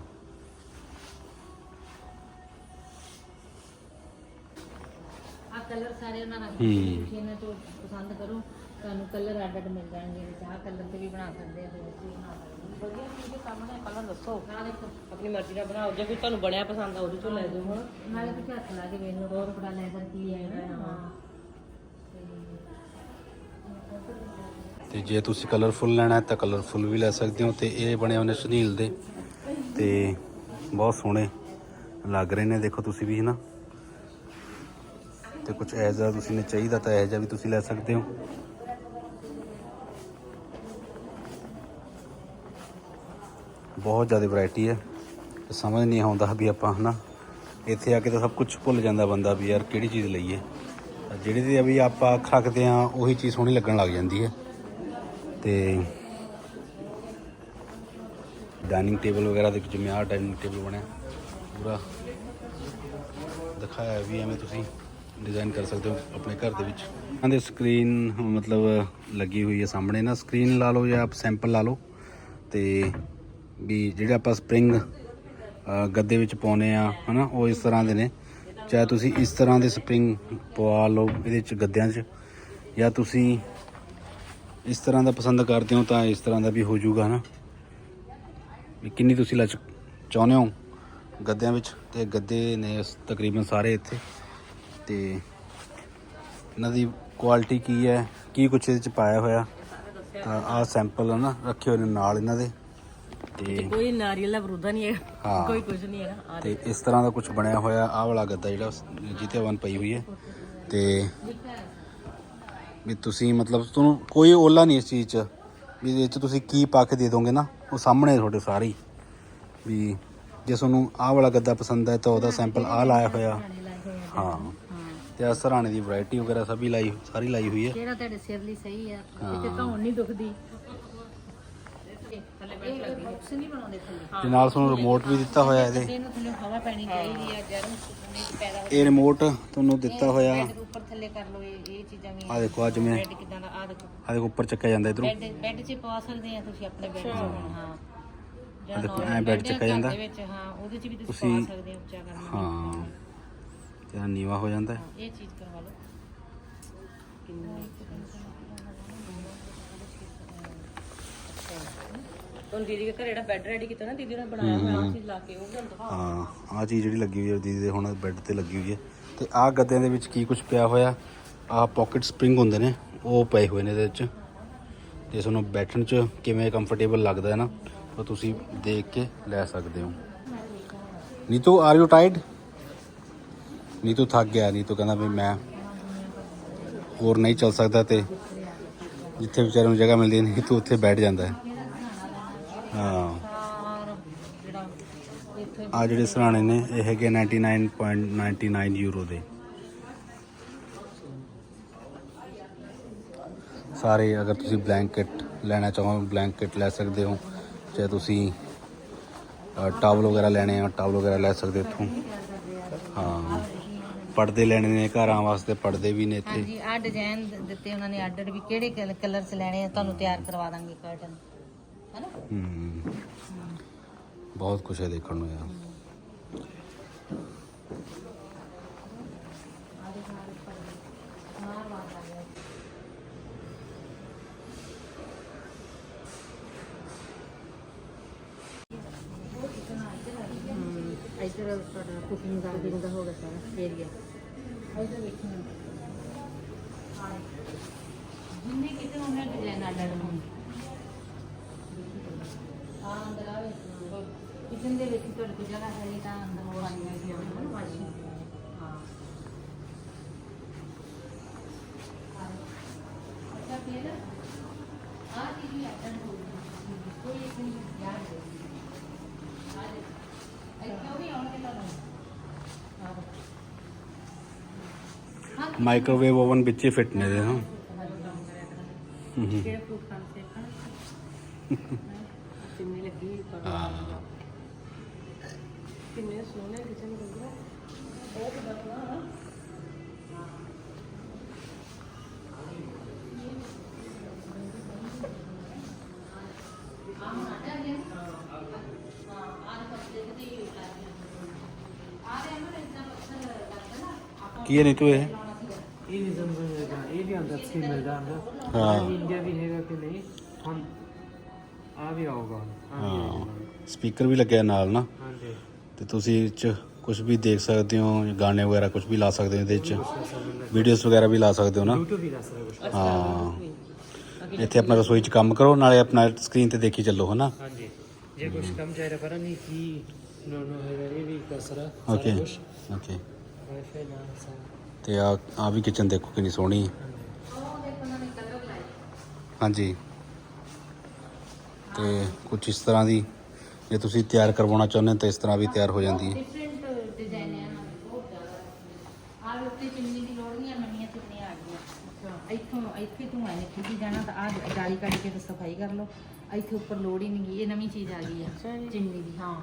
ਕਲਰ ਸਾਰੇ ਉਹਨਾਂ ਨਾਲ ਹੂੰ। ਇਹਨਾਂ ਤੋਂ ਪਸੰਦ ਕਰੋ। ਤੁਹਾਨੂੰ ਕਲਰ ਅੱਡ ਅੱਡ ਮਿਲ ਜਾਣਗੇ ਚਾਹ ਕਲਰ ਤੇ ਵੀ ਬਣਾ ਸਕਦੇ ਆ ਤੇ ਤੁਸੀਂ ਬਣਾ ਸਕਦੇ ਹੋ ਵਧੀਆ ਤੁਸੀਂ ਸਾਹਮਣੇ ਕਲਰ ਦੱਸੋ। ਆ ਆਪਣੀ ਮਰਜ਼ੀ ਦਾ ਬਣਾਓ ਜੇ ਕੋਈ ਤੁਹਾਨੂੰ ਬਣਿਆ ਪਸੰਦ ਆ ਉਹਦੇ ਚੋਂ ਲੈ ਜਾਓ। ਹੁਣ ਨਾਲੇ ਤੁਸੀਂ ਹੱਥ ਲਾ ਕੇ ਵੇਖ ਲਓ ਹੋਰ ਬੜਾ ਲੈਦਰ ਕੀ ਹੈ ਹਾਂ। ਤੇ ਜੇ ਤੁਸੀਂ ਕਲਰਫੁਲ ਲੈਣਾ ਹੈ ਤਾਂ ਕਲਰਫੁਲ ਵੀ ਲੈ ਸਕਦੇ ਹੋ ਤੇ ਇਹ ਬਣੇ ਹੋਏ ਨੇ ਸੁਨੀਲ ਦੇ। ਤੇ ਬਹੁਤ ਸੋਹਣੇ ਲੱਗ ਰਹੇ ਨੇ ਦੇਖੋ ਤੁਸੀਂ ਵੀ ਹਨਾ। ਤੇ ਕੁਝ ਐਜ਼ਾ ਤੁਸੀਂ ਨੇ ਚਾਹੀਦਾ ਤਾਂ ਐਜ਼ਾ ਵੀ ਤੁਸੀਂ ਲੈ ਸਕਦੇ ਹੋ। ਬਹੁਤ ਜ਼ਿਆਦਾ ਵੈਰਾਈਟੀ ਹੈ। ਸਮਝ ਨਹੀਂ ਆਉਂਦਾ ਵੀ ਆਪਾਂ, ਹਨਾ? ਇੱਥੇ ਆ ਕੇ ਤਾਂ ਸਭ ਕੁਝ ਭੁੱਲ ਜਾਂਦਾ ਬੰਦਾ ਵੀ ਯਾਰ ਕਿਹੜੀ ਚੀਜ਼ ਲਈਏ। ਜਿਹੜੀ ਦੀ ਵੀ ਆਪਾਂ ਅੱਖ ਰੱਖਦੇ ਆ ਉਹੀ ਚੀਜ਼ ਸੋਹਣੀ ਲੱਗਣ ਲੱਗ ਜਾਂਦੀ ਹੈ। ਤੇ ਡਾਈਨਿੰਗ ਟੇਬਲ ਵਗੈਰਾ ਦੇ ਜਿਵੇਂ ਆਹ ਡਾਈਨਿੰਗ ਟੇਬਲ ਬਣਿਆ, ਪੂਰਾ ਦਿਖਾਇਆ ਵੀ ਐਵੇਂ ਤੁਸੀਂ। ਡਿਜ਼ਾਈਨ ਕਰ ਸਕਦੇ ਹੋ ਆਪਣੇ ਘਰ ਦੇ ਵਿੱਚ? ਇਹਨਾਂ ਦੇ ਸਕਰੀਨ ਮਤਲਬ ਲੱਗੀ ਹੋਈ ਹੈ ਸਾਹਮਣੇ ਨਾ ਸਕਰੀਨ ਲਾ ਲਓ ਜਾਂ ਆਪ ਸੈਂਪਲ ਲਾ ਲਓ। ਤੇ ਵੀ ਜਿਹੜੇ ਆਪਾਂ ਸਪਰਿੰਗ ਗੱਦੇ ਵਿੱਚ ਪਾਉਨੇ ਆ ਹਨਾ, ਉਹ ਇਸ ਤਰ੍ਹਾਂ ਦੇ ਨੇ। ਚਾਹੇ ਤੁਸੀਂ ਇਸ ਤਰ੍ਹਾਂ ਦੇ ਸਪਰਿੰਗ ਪਵਾ ਲਓ ਇਹਦੇ ਵਿੱਚ ਗੱਦਿਆਂ 'ਚ, ਜਾਂ ਤੁਸੀਂ ਇਸ ਤਰ੍ਹਾਂ ਦਾ ਪਸੰਦ ਕਰਦੇ ਹੋ ਤਾਂ ਇਸ ਤਰ੍ਹਾਂ ਦਾ ਵੀ ਹੋ ਜਾਊਗਾ ਨਾ ਵੀ ਕਿੰਨੀ ਤੁਸੀਂ ਲਚਕ ਚਾਹੁੰਦੇ ਹੋ ਗੱਦਿਆਂ ਵਿੱਚ? ਤੇ ਗੱਦੇ ਨੇ ਤਕਰੀਬਨ ਸਾਰੇ ਇੱਥੇ। ਤੇ ਇਹਨਾਂ ਦੀ ਕੁਆਲਿਟੀ ਕੀ ਹੈ ਕੀ ਕੁਛ ਇਹਦੇ ਚ ਪਾਇਆ ਹੋਇਆ ਤਾਂ ਆਹ ਸੈਂਪਲ ਹੈ ਨਾ ਰੱਖੇ ਹੋਏ ਨੇ ਨਾਲ ਇਹਨਾਂ ਦੇ। ਤੇ ਕੋਈ ਨਾਰੀਅਲ ਦਾ ਬਰੂਦਾ ਨਹੀਂ ਹੈ ਹਾਂ। ਕੋਈ ਕੁਝ ਨਹੀਂ ਹੈ ਆ ਤੇ ਇਸ ਤਰ੍ਹਾਂ ਦਾ ਕੁਝ ਬਣਿਆ ਹੋਇਆ ਆਹ ਵਾਲਾ ਗੱਦਾ ਜਿਹੜਾ ਜਿੱਤੇ ਵਨ ਪਈ ਹੋਈ ਹੈ। ਤੇ ਵੀ ਤੁਸੀਂ ਮਤਲਬ ਤੁਹਾਨੂੰ ਕੋਈ ਓਲਾ ਨਹੀਂ ਇਸ ਚੀਜ਼ 'ਚ ਵੀ ਇਹਦੇ 'ਚ ਤੁਸੀਂ ਕੀ ਪਾ ਕੇ ਦੇ ਦੋਗੇ ਨਾ ਉਹ ਸਾਹਮਣੇ ਤੁਹਾਡੇ ਸਾਰੇ ਵੀ ਜੇ ਤੁਹਾਨੂੰ ਆਹ ਵਾਲਾ ਗੱਦਾ ਪਸੰਦ ਹੈ ਤਾਂ ਉਹਦਾ ਸੈਂਪਲ ਆਹ ਲਾਇਆ ਹੋਇਆ। ਹਾਂ। ਤੇ ਆਹ ਸਰਾਣੇ ਦੀ ਵੈਰਾਈਟੀ ਵਗੈਰਾ ਸਭੀ ਲਾਈ ਸਾਰੀ ਲਾਈ ਹੋਈ ਹੈ। ਕਿਹੜਾ ਤੁਹਾਡੇ ਸਿਰ ਲਈ ਸਹੀ ਆ ਹਾਂ। ਕਿਤੇ ਧੌਣ ਨਹੀਂ ਦੁਖਦੀ। ਇਹ ਬਾਕਸ ਨਹੀਂ ਬਣਾਉਂਦੇ ਥੱਲੇ। ਤੇ ਨਾਲ ਤੁਹਾਨੂੰ ਰਿਮੋਟ ਵੀ ਦਿੱਤਾ ਹੋਇਆ ਇਹਦੇ। ਇਹਨੂੰ ਥੱਲੇ ਹਵਾ ਪੈਣੀ ਚਾਹੀਦੀ ਆ ਜਰਮ ਨਹੀਂ ਪੈਦਾ ਹੋ ਇਹ ਰਿਮੋਟ ਤੁਹਾਨੂੰ ਦਿੱਤਾ ਹੋਇਆ। ਬੈੱਡ ਦੇ ਉੱਪਰ ਥੱਲੇ ਕਰ ਲਓ ਇਹ ਇਹ ਚੀਜ਼ਾਂ ਵੀ। ਆਹ ਦੇਖੋ ਅੱਜ ਮੈਂ ਬੈੱਡ ਕਿਦਾਂ ਦਾ ਆ ਦੇਖੋ। ਆਹ ਦੇਖੋ ਉੱਪਰ ਚੱਕਿਆ ਜਾਂਦਾ ਇਧਰੋਂ। ਬੈੱਡ ਬੈੱਡ 'ਚ ਪਾ ਸਕਦੇ ਆ ਤੁਸੀਂ ਆਪਣੇ ਬੈੱਡ 'ਚ। ਹਾਂ। ਜਾਂ ਦੇਖੋ, normal ਐਂ ਬੈੱਡ 'ਚ ਆ, ਚੱਕਿਆ ਘਰ ਜਾਂਦਾ। ਦੇ ਵਿੱਚ ਹਾਂ ਉਹਦੇ 'ਚ ਵੀ ਤੁਸੀਂ ਤੁਸੀਂ- ਪਾ ਸਕਦੇ ਆ ਉੱਚਾ ਕਰਨਾ। ਹਾਂ। ਤੇ ਆਹ ਨੀਵਾ ਹੋ ਜਾਂਦਾ ਹੈ। ਇਹ ਚੀਜ਼ ਕਰਵਾ ਲਓ। ਹੁਣ ਦੀਦੀ ਦੇ ਘਰੇ ਜਿਹੜਾ ਬੈੱਡ ਰੈਡੀ ਕੀਤਾ ਨਾ ਦੀਦੀ ਨੇ ਬਣਾਇਆ ਹੋਇਆ ਉਹ ਚੀਜ਼ ਲਾ ਕੇ ਉਹ ਤੁਹਾਨੂੰ ਦਿਖਾ। ਹਾਂ ਆਹ ਚੀਜ਼ ਜਿਹੜੀ ਲੱਗੀ ਹੋਈ ਹੈ ਦੀਦੀ ਦੇ ਹੁਣ ਬੈੱਡ ਤੇ ਲੱਗੀ ਹੋਈ ਹੈ। ਤੇ ਆਹ ਗੱਦਿਆਂ ਦੇ ਵਿੱਚ ਕੀ ਕੁਝ ਪਿਆ ਹੋਇਆ? ਆਹ ਪਾਕਟ ਸਪ੍ਰਿੰਗ ਹੁੰਦੇ ਨੇ ਉਹ ਪਏ ਹੋਏ ਨੇ ਇਹਦੇ ਵਿੱਚ। ਤੇ ਤੁਹਾਨੂੰ ਬੈਠਣ 'ਚ ਕਿਵੇਂ ਕੰਫਰਟੇਬਲ ਲੱਗਦਾ ਹੈ ਨਾ ਉਹ ਤੁਸੀਂ ਦੇਖ ਕੇ ਲੈ ਸਕਦੇ ਹੋ। ਨੀਤੂ ਆਰ ਯੂ ਟਾਈਡ ਨੀਤੂ ਥੱਕ ਗਿਆ, ਨੀਤੂ ਕਹਿੰਦਾ ਵੀ ਮੈਂ ਹੋਰ ਨਹੀਂ ਚੱਲ ਸਕਦਾ ਤੇ ਜਿੱਥੇ ਵਿਚਾਰੇ ਨੂੰ ਜਗ੍ਹਾ ਮਿਲਦੀ ਨਹੀਂ ਤੂੰ ਉੱਥੇ ਬੈਠ ਜਾਂਦਾ ਹਾਂ। ਸਾਰ ਆ ਜਿਹੜੇ ਸਰਾਣੇ ਨੇ, ਇਹ ਹੈਗੇ 99.99 ਯੂਰੋ ਦੇ। ਸਾਰੇ ਅਗਰ ਤੁਸੀਂ ਬਲੈਂਕਟ ਲੈਣਾ ਚਾਹੋ, ਬਲੈਂਕਟ ਲੈ ਸਕਦੇ ਹੋ, ਚਾਹੇ ਤੁਸੀਂ ਟਾਵਲ ਵਗੈਰਾ ਲੈਣੇ ਆ, ਟਾਵਲ ਵਗੈਰਾ ਲੈ ਸਕਦੇ ਹੋ ਇੱਥੋਂ। ਹਾਂ। ਪਰਦੇ ਲੈਣੇ ਨੇ ਘਰਾਂ ਵਾਸਤੇ ਪਰਦੇ ਵੀ ਨੇ ਇੱਥੇ। ਹਾਂਜੀ ਆ ਡਿਜ਼ਾਈਨ ਦਿੱਤੇ ਉਹਨਾਂ ਨੇ ਆਰਡਰ ਵੀ ਕਿਹੜੇ ਕਲਰ ਚ ਲੈਣੇ ਆ ਤੁਹਾਨੂੰ ਤਿਆਰ ਕਰਵਾ ਦਾਂਗੇ ਕਰਟਨ ਹੈਨਾ? ਹੂੰ। ਬਹੁਤ ਕੁਝ ਹੈ ਦੇਖਣ ਨੂੰ ਯਾਰ। ਇੱਧਰ ਤੁਹਾਡਾ ਕੁਕਿੰਗ ਦਾ ਕੁਕਿੰਗ ਦਾ ਹੋਗਾ ਸਾਰਾ ਏਰੀਆ ਇੱਧਰ ਵੇਖਣਾ ਜਿੰਨੇ ਕਿਤੇ ਉਹਨੇ ਡਿਜ਼ਾਈਨ ਆਰਡਰ ਹੋਣ। ਆ ਅੰਦਰ ਆਵੇ ਕਿਚਨ ਦੇ ਵਿੱਚ ਤੁਹਾਡੇ ਕੋਲ ਜਗ੍ਹਾ ਹੈ ਨਹੀਂ ਤਾਂ ਅੰਦਰ ਉਹ ਆਈਆਂ ਸੀ ਉਹਨਾਂ ਵਾਸ਼ਿੰਗ ਹਾਂ। ਅੱਛਾ, ਫਿਰ? ਆ ਚੀਜ਼ ਵੀ ਆਰਡਰ ਹੋ ਗਈ। ਕੋਈ ਇੱਕ ਨਹੀਂ ਯਾਦ ਹੈ ਆ ਦੇ ਇੱਥੋਂ ਵੀ ਆਉਣਗੇ ਤੁਹਾਨੂੰ ਹਾਂ ਮਾਈਕ੍ਰੋਵੇਵ ਓਵਨ ਵਿੱਚ ਹੀ ਫਿੱਟ ਨੇ ਦੇ ਹਾਂ ਹੂੰ ਵੀ ਅੰਦਰ ਸੀ ਮਿਲਦਾ ਅੰਦਰ ਹਾਂ ਇੰਡੀਆ ਵੀ ਹੈਗਾ ਕਿ ਨਹੀਂ? ਹੁਣ ਆ ਵੀ ਆਊਗਾ ਹੁਣ ਆਹ ਵੀ ਹਾਂ। ਆਊਗਾ। ਸਪੀਕਰ ਵੀ ਲੱਗਿਆ ਨਾਲ ਨਾ। ਹਾਂਜੀ। ਤੇ ਤੁਸੀਂ ਇਹ ਚ ਕੁਝ ਵੀ ਦੇਖ ਸਕਦੇ ਹੋ ਗਾਣੇ ਵਗੈਰਾ ਕੁਝ ਵੀ ਲਾ ਸਕਦੇ ਹੋ ਇਹਦੇ ਚ? ਵੀਡੀਓਜ਼ ਵਗੈਰਾ ਵੀ ਲਾ ਸਕਦੇ ਹੋ ਨਾ? YouTube ਵੀ ਦੱਸ ਰਿਹਾ ਕੁਛ। ਹਾਂ। ਇੱਥੇ ਆਪਣਾ ਰਸੋਈ ਚ ਕੰਮ ਕਰੋ ਨਾਲੇ ਆਪਣਾ ਸਕਰੀਨ ਤੇ ਦੇਖੀ ਚੱਲੋ ਹਨਾ? ਹਾਂਜੀ। ਜੇ ਕੁਝ ਕੰਮ ਚਾਹੀਦਾ ਪਰ ਨਹੀਂ ਕੀ ਨੋ ਨੋ ਹੈਗਾ ਇਹ ਵੀ ਕਸਰਾ ਓਕੇ ਓਕੇ ਵਾਈਫਾਈ ਨਾਲ ਸਾਰਾ। ਤੇ ਆ ਆ ਵੀ ਕਿਚਨ ਦੇਖੋ ਕਿੰਨੀ ਸੋਹਣੀ। ਹੈ ਹਾਂਜੀ। ਤੇ ਕੁਝ ਇਸ ਤਰ੍ਹਾਂ ਦੀ ਜੇ ਤੁਸੀਂ ਤਿਆਰ ਕਰਵਾਉਣਾ ਚਾਹੁੰਦੇ ਹੋ ਤਾਂ ਇਸ ਤਰ੍ਹਾਂ ਵੀ ਤਿਆਰ ਹੋ ਜਾਂਦੀ ਹੈ। ਡਿਫਰੈਂਟ ਡਿਜ਼ਾਈਨ ਹੈ ਨਾ ਬਹੁਤ ਜ਼ਿਆਦਾ ਆ ਉੱਤੇ ਚਿੰਨੀ ਦੀ ਲੋੜ ਨਹੀਂ ਆ ਨਵੀਆਂ ਚਿੰਨੀਆਂ ਆ ਗਈਆਂ। ਇੱਥੋਂ ਇੱਥੇ ਤੂੰ ਐ ਖਿੱਚੀ ਜਾਣਾ ਤਾਂ ਆ ਜਾਲੀ ਕੱਢ ਕੇ ਤੇ ਸਫ਼ਾਈ ਕਰ ਲਓ। ਇੱਥੇ ਉੱਪਰ ਲੋੜ ਹੀ ਨਹੀਂ ਗੀ ਇਹ ਨਵੀਂ ਚੀਜ਼ ਆ ਗਈ ਆ ਚਿੰਨੀ ਦੀ ਹਾਂ।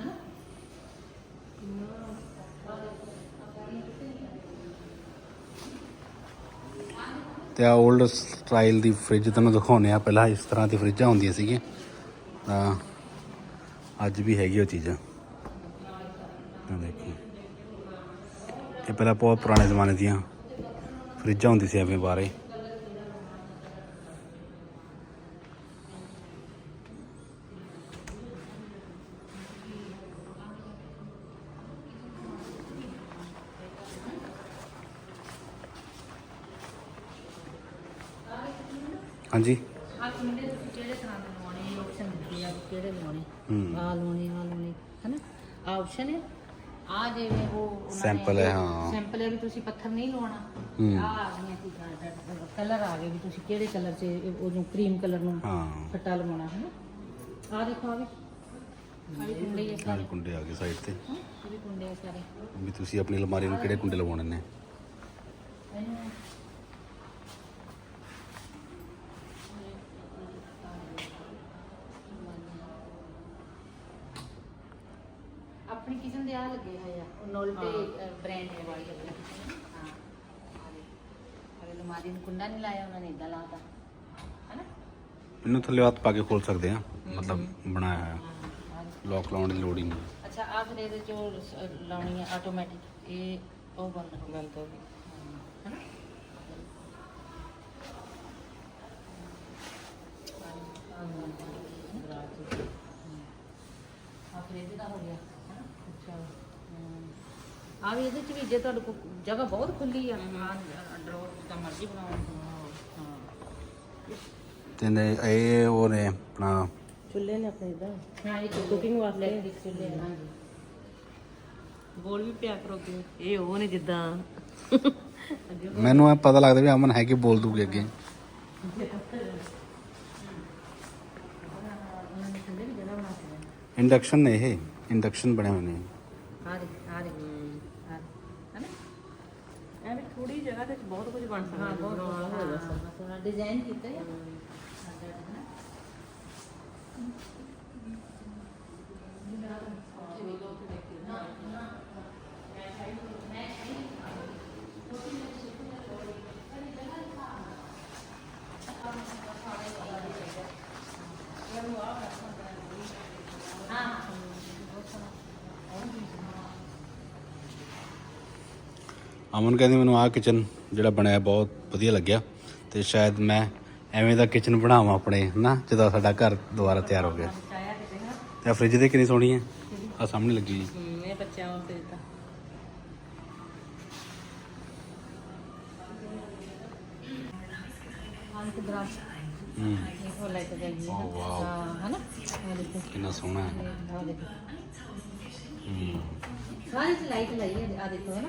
ਹਨਾ? ਤੇ ਆ 올ਡ ਸਟਾਈਲ ਦੀ ਫ੍ਰਿਜ ਤੁਹਾਨੂੰ ਦਿਖਾਉਂਦੇ ਆ ਪਹਿਲਾਂ ਇਸ ਤਰ੍ਹਾਂ ਦੀ ਫ੍ਰਿਜਾਂ ਹੁੰਦੀਆਂ ਸੀਗੀਆਂ। ਤਾਂ ਅੱਜ ਵੀ ਹੈਗੀ ਉਹ ਚੀਜ਼ਾਂ। ਤਾਂ ਦੇਖੋ। ਇਹ ਪਹਿਲਾਂ ਬਹੁਤ ਪੁਰਾਣੇ ਜ਼ਮਾਨੇ ਦੀਆਂ ਫ੍ਰਿਜਾਂ ਹੁੰਦੀ ਸੀ ਐਵੇਂ ਬਾਰੇ ਹਾਂਜੀ। ਆ ਕੁੰਡੇ ਤੁਸੀਂ ਕਿਹੜੇ ਤਰ੍ਹਾਂ ਦੇ ਲਵਾਉਣੇ ਆਪਸ਼ਨ ਦਿੱਤੀ ਆ ਵੀ ਕਿਹੜੇ ਲਵਾਉਣੇ ਹੂੰ। ਆ ਲਾਉਣੇ ਆ ਲਾਉਣੇ ਹਨਾ? ਆ ਆਪਸ਼ਨ ਹੈ। ਆ ਜਿਵੇਂ ਉਹ Sample ਹੈ, ਹਾਂ। ਸੈਂਪਲ ਹੈ ਵੀ ਤੁਸੀਂ ਪੱਥਰ ਨਹੀਂ ਲਵਾਉਣਾ। ਆ ਆ ਗਈਆਂ ਚੀਜ਼ਾਂ ਕਲਰ ਆ ਗਏ ਵੀ ਤੁਸੀਂ ਕਿਹੜੇ ਕਲਰ 'ਚ ਇਹ- ਉਹਨੂੰ ਕਰੀਮ ਕਲਰ ਨੂੰ ਹਾਂ। ਫੱਟਾ ਲਵਾਉਣਾ ਹੈ ਨਾ ਆ ਦੇਖੋ ਆ ਵੀ। ਆ ਵੀ ਕੁੰਡੇ ਹੀ ਆ ਸਾਰੇ। ਸਾਰੇ ਕੁੰਡੇ ਆ ਗਏ ਸਾਈਡ ਤੇ। ਹਾਂ ਇਹ ਵੀ ਕੁੰਡੇ ਆ ਸਾਰੇ। ਵੀ ਤੁਸੀਂ ਆਪਣੀ ਅਲਮਾਰੀ ਨੂੰ ਕਿਹੜੇ ਕੁੰਡੇ ਲਵਾਉਣੇ ਨੇ? ਇਹਨੂੰ ਆਪਣੀ ਕਿਚਨ ਦੇ ਆ ਲੱਗੇ ਹੋਏ ਆ ਉਹ ਨੋਲਟੇ ਬ੍ਰਾਂਡ ਦੇ ਵਾਲੀ ਲੱਗੀ। ਹਾਂ ਅਰੇ ਅਲਮਾਰੀ ਨੂੰ ਕੁੰਡਾ ਨਹੀਂ ਲਾਇਆ ਉਹਨਾਂ ਨੇ ਇਦਾਂ ਲਾਤਾ। ਹੈਨਾ? ਇਹਨੂੰ ਥੱਲੇ ਹੱਥ ਪਾ ਕੇ ਖੋਲ ਸਕਦੇ ਆ ਮਤਲਬ ਬਣਾਇਆ ਹੋਇਆ। ਲੋਕ ਲਾਉਣ ਦੀ ਲੋੜ ਹੀ ਨਹੀਂ। ਅੱਛਾ ਆ ਫਿਰ ਇਹਦੇ ਚੋਂ ਸ- ਲਾਉਣੀ ਹੈ ਆਟੋਮੈਟਿਕ ਇਹ ਉਹ ਬੰਦ ਹੋ ਬੰਦ ਹੋ ਗਈ ਹੈਨਾ ਆ ਫਿਰ ਇਹਦੇ ਦਾ ਹੋ ਗਿਆ ਹੈਨਾ ਅੱਛਾ ਆ ਵੀ ਇਹਦੇ ਚ ਵੀ ਜੇ ਤੁਹਾਡੇ ਕੋਲ ਜਗ੍ਹਾ ਬਹੁਤ ਖੁੱਲੀ ਆ। ਆ ਡਰੋ ਜਿੱਦਾਂ ਮਰਜ਼ੀ ਬਣਾਓ। ਹਾਂ ਤੇ ਨੇ ਇਹ ਉਹ ਨੇ ਆਪਣਾ ਚੁੱਲ੍ਹੇ ਨੇ ਆਪਣੇ ਇਦਾਂ ਹਾਂ ਇਹ Cooking ਵਾਸਤੇ? ਚੁੱਲ੍ਹੇ ਹਾਂਜੀ। ਬੋਲ ਵੀ ਪਿਆ ਕਰੋ ਕਿ ਇਹ ਉਹ ਨੇ ਜਿੱਦਾਂ। ਮੈਨੂੰ ਇਹ ਪਤਾ ਲੱਗਦਾ ਵੀ ਅਮਨ ਹੈ ਕਿ ਬੋਲ ਦੂਗੀ ਅੱਗੇ। ਉਹਨਾਂ ਇੰਡਕਸ਼ਨ ਨੇ ਇਹ ਇੰਡਕਸ਼ਨ ਬਣੇ ਹੋਏ ਨੇ। ਆ ਦੇ ਆ ਦੇ ਆ ਹਨਾ ਐ ਵੀ ਥੋੜੀ ਜਗ੍ਹਾ ਤੇ ਬਹੁਤ ਕੁਝ ਬਣ ਸਕਦਾ ਹਾਂ ਬਹੁਤ ਵਾਲਾ ਹੋਏਗਾ ਸਭ। ਸੋਹਣਾ ਡਿਜ਼ਾਈਨ ਕੀਤਾ ਹੈ ਸਾਡਾ ਅਮਨ ਕਹਿੰਦੀ ਮੈਨੂੰ ਆਹ ਕਿਚਨ ਜਿਹੜਾ ਬਣਿਆ ਬਹੁਤ ਵਧੀਆ ਲੱਗਿਆ ਤੇ ਸ਼ਾਇਦ ਮੈਂ ਐਵੇਂ ਦਾ ਕਿਚਨ ਬਣਾਵਾਂ ਆਪਣੇ ਨਾ ਜਦੋਂ ਸਾਡਾ ਘਰ ਦੁਬਾਰਾ ਤਿਆਰ ਹੋ ਗਿਆ। ਤੇ ਫ੍ਰਿਜ ਦੇ ਕਿੰਨੀ ਸੋਹਣੀ ਹੈ? ਆ ਸਾਹਮਣੇ ਲੱਗੀ ਜੀ ਇਹ ਬੱਚਿਆਂ ਵਾਸਤੇ ਹੂੰ। ਲੈ ਕੇ ਹਨਾ? ਕਿੰਨਾ ਸੋਹਣਾ ਸਾਰੇ ਲਾਈਟ ਲਾਈ ਹੈ ਆ ਦੇਖੋ ਹਨਾ?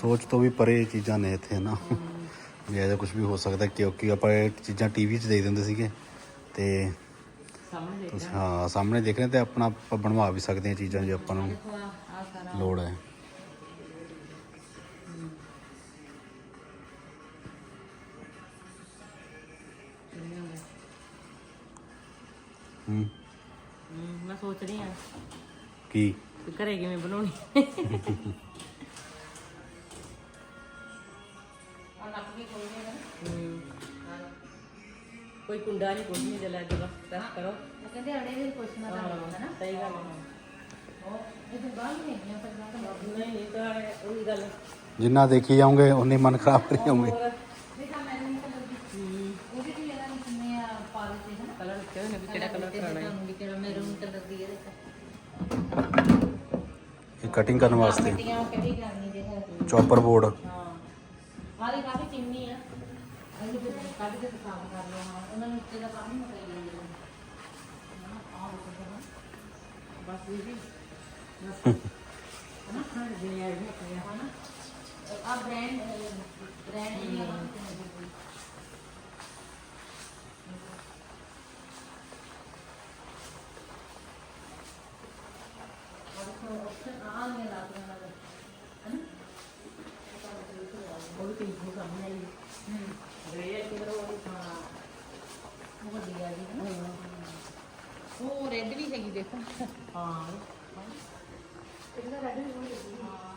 ਸੋਚ ਤੋਂ ਵੀ ਪਰੇ ਚੀਜ਼ਾਂ ਨੇ ਇੱਥੇ ਨਾ। ਵੀ ਇਹਦਾ ਕੁਝ ਵੀ ਹੋ ਸਕਦਾ ਕਿਉਂਕਿ ਆਪਾਂ ਇਹ ਚੀਜ਼ਾਂ ਟੀਵੀ 'ਚ ਦੇਖ ਦਿੰਦੇ ਸੀਗੇ ਤੇ ਸਾਹਮਣੇ ਦੇਖ ਤੁਸੀਂ ਹਾਂ। ਸਾਹਮਣੇ ਦੇਖ ਰਹੇ ਤੇ ਆਪਣਾ ਆਪਾਂ ਬਣਵਾ ਵੀ ਸਕਦੇ ਹਾਂ ਚੀਜ਼ਾਂ ਜੇ ਆਪਾਂ ਨੂੰ ਆ ਆ ਲੋੜ ਹੈ। ਮੈਂ ਸੋਚ ਰਹੀ ਕੀ? ਕਿ ਘਰੇ ਕਿਵੇਂ ਬਣਾਉਣੀ। ਕੋਈ ਕੁੰਡਾ ਨਹੀਂ ਕੁਝ ਨਹੀਂ ਜਲਾ ਕੇ ਬਸ ਪ੍ਰੈਸ ਕਰੋ। ਉਹ ਕਹਿੰਦੇ ਅੜੇ ਵੀ ਕੁਛ ਨਾ ਤਾਂ ਹੈ ਨਾ। ਸਹੀ ਗੱਲ ਹੈ ਉਹ ਇਹ ਤਾਂ ਬਾਹਰ ਨਹੀਂ ਹੈ ਪਰ ਬਾਹਰ ਨਹੀਂ ਨਹੀਂ ਤਾਂ ਉਹੀ ਗੱਲ ਜਿੰਨਾ ਦੇਖੀ ਜਾਓਗੇ ਉਨੇ ਮਨ ਖਰਾਬ ਕਰੀ ਜਾਓਗੇ। ਦੇਖਾ ਮੈਨੂੰ ਨਹੀਂ ਕਲਰ ਦੀ। ਉਹਦੇ ਤੇ ਇਹਨਾਂ ਨੇ ਕਿੰਨੇ ਆ ਪਾ ਦਿੱਤੇ ਹਨ? ਕਲਰ ਦਿੱਤੇ ਹੋਏ ਨੇ ਵੀ ਕਿਹੜਾ ਕਲਰ ਕਰਾਉਣਾ ਹੈ। ਤੁਹਾਨੂੰ ਵੀ ਕਿਹੜਾ ਮੈਰੂਨ ਕਲਰ ਦੀ ਹੈ ਦੇਖੋ। ਇਹ ਕਟਿੰਗ ਕਰਨ ਵਾਸਤੇ। ਚੌਪਰ ਬੋਰਡ ਹਾਂ। ਆਲੇ ਕਾਫੀ ਚਿੰਨੀ ਆ। ਇਹਨੂੰ ਫਿਰ ਕੱਢ ਕੇ ਸਾਫ਼ ਕਰ ਲਿਆ ਹਾਂ। ਉਹਨਾਂ ਨੂੰ ਉੱਤੇ ਦਾ ਕੰਮ ਨਹੀਂ ਮਕਾਈ ਜਾਂਦੇ ਆਹ ਦੇਖੋ ਨਾ ਬਸ ਇਹ ਵੀ ਹਨਾ ਹਾਂ ਜਿਹੜੇ ਆ ਰਹੇ ਹਨਾ ਆ ਬ੍ਰਾਂਡ ਬ੍ਰਾਂਡ ਦੀ ਆ ਆਪਸ਼ਨ ਆ ਨੇ ਲਾ ਦਿੱਤਾ ਹਨਾ ਉਹ ਵੀ ਪਿੰਕ ਨੂੰ ਸਾਹਮਣੇ ਆਈ ਗ੍ਰੇ ਕਲਰ ਉਹ ਹਾਂ ਉਹ ਵਧੀਆ ਜੀ ਨਾ। ਉਹ ਰੈੱਡ ਵੀ ਹੈਗੀ ਦੇਖੋ। ਹਾਂ। ਇਹਦਾ ਰੈੱਡ ਵੀ ਵਧੀਆ ਹਾਂ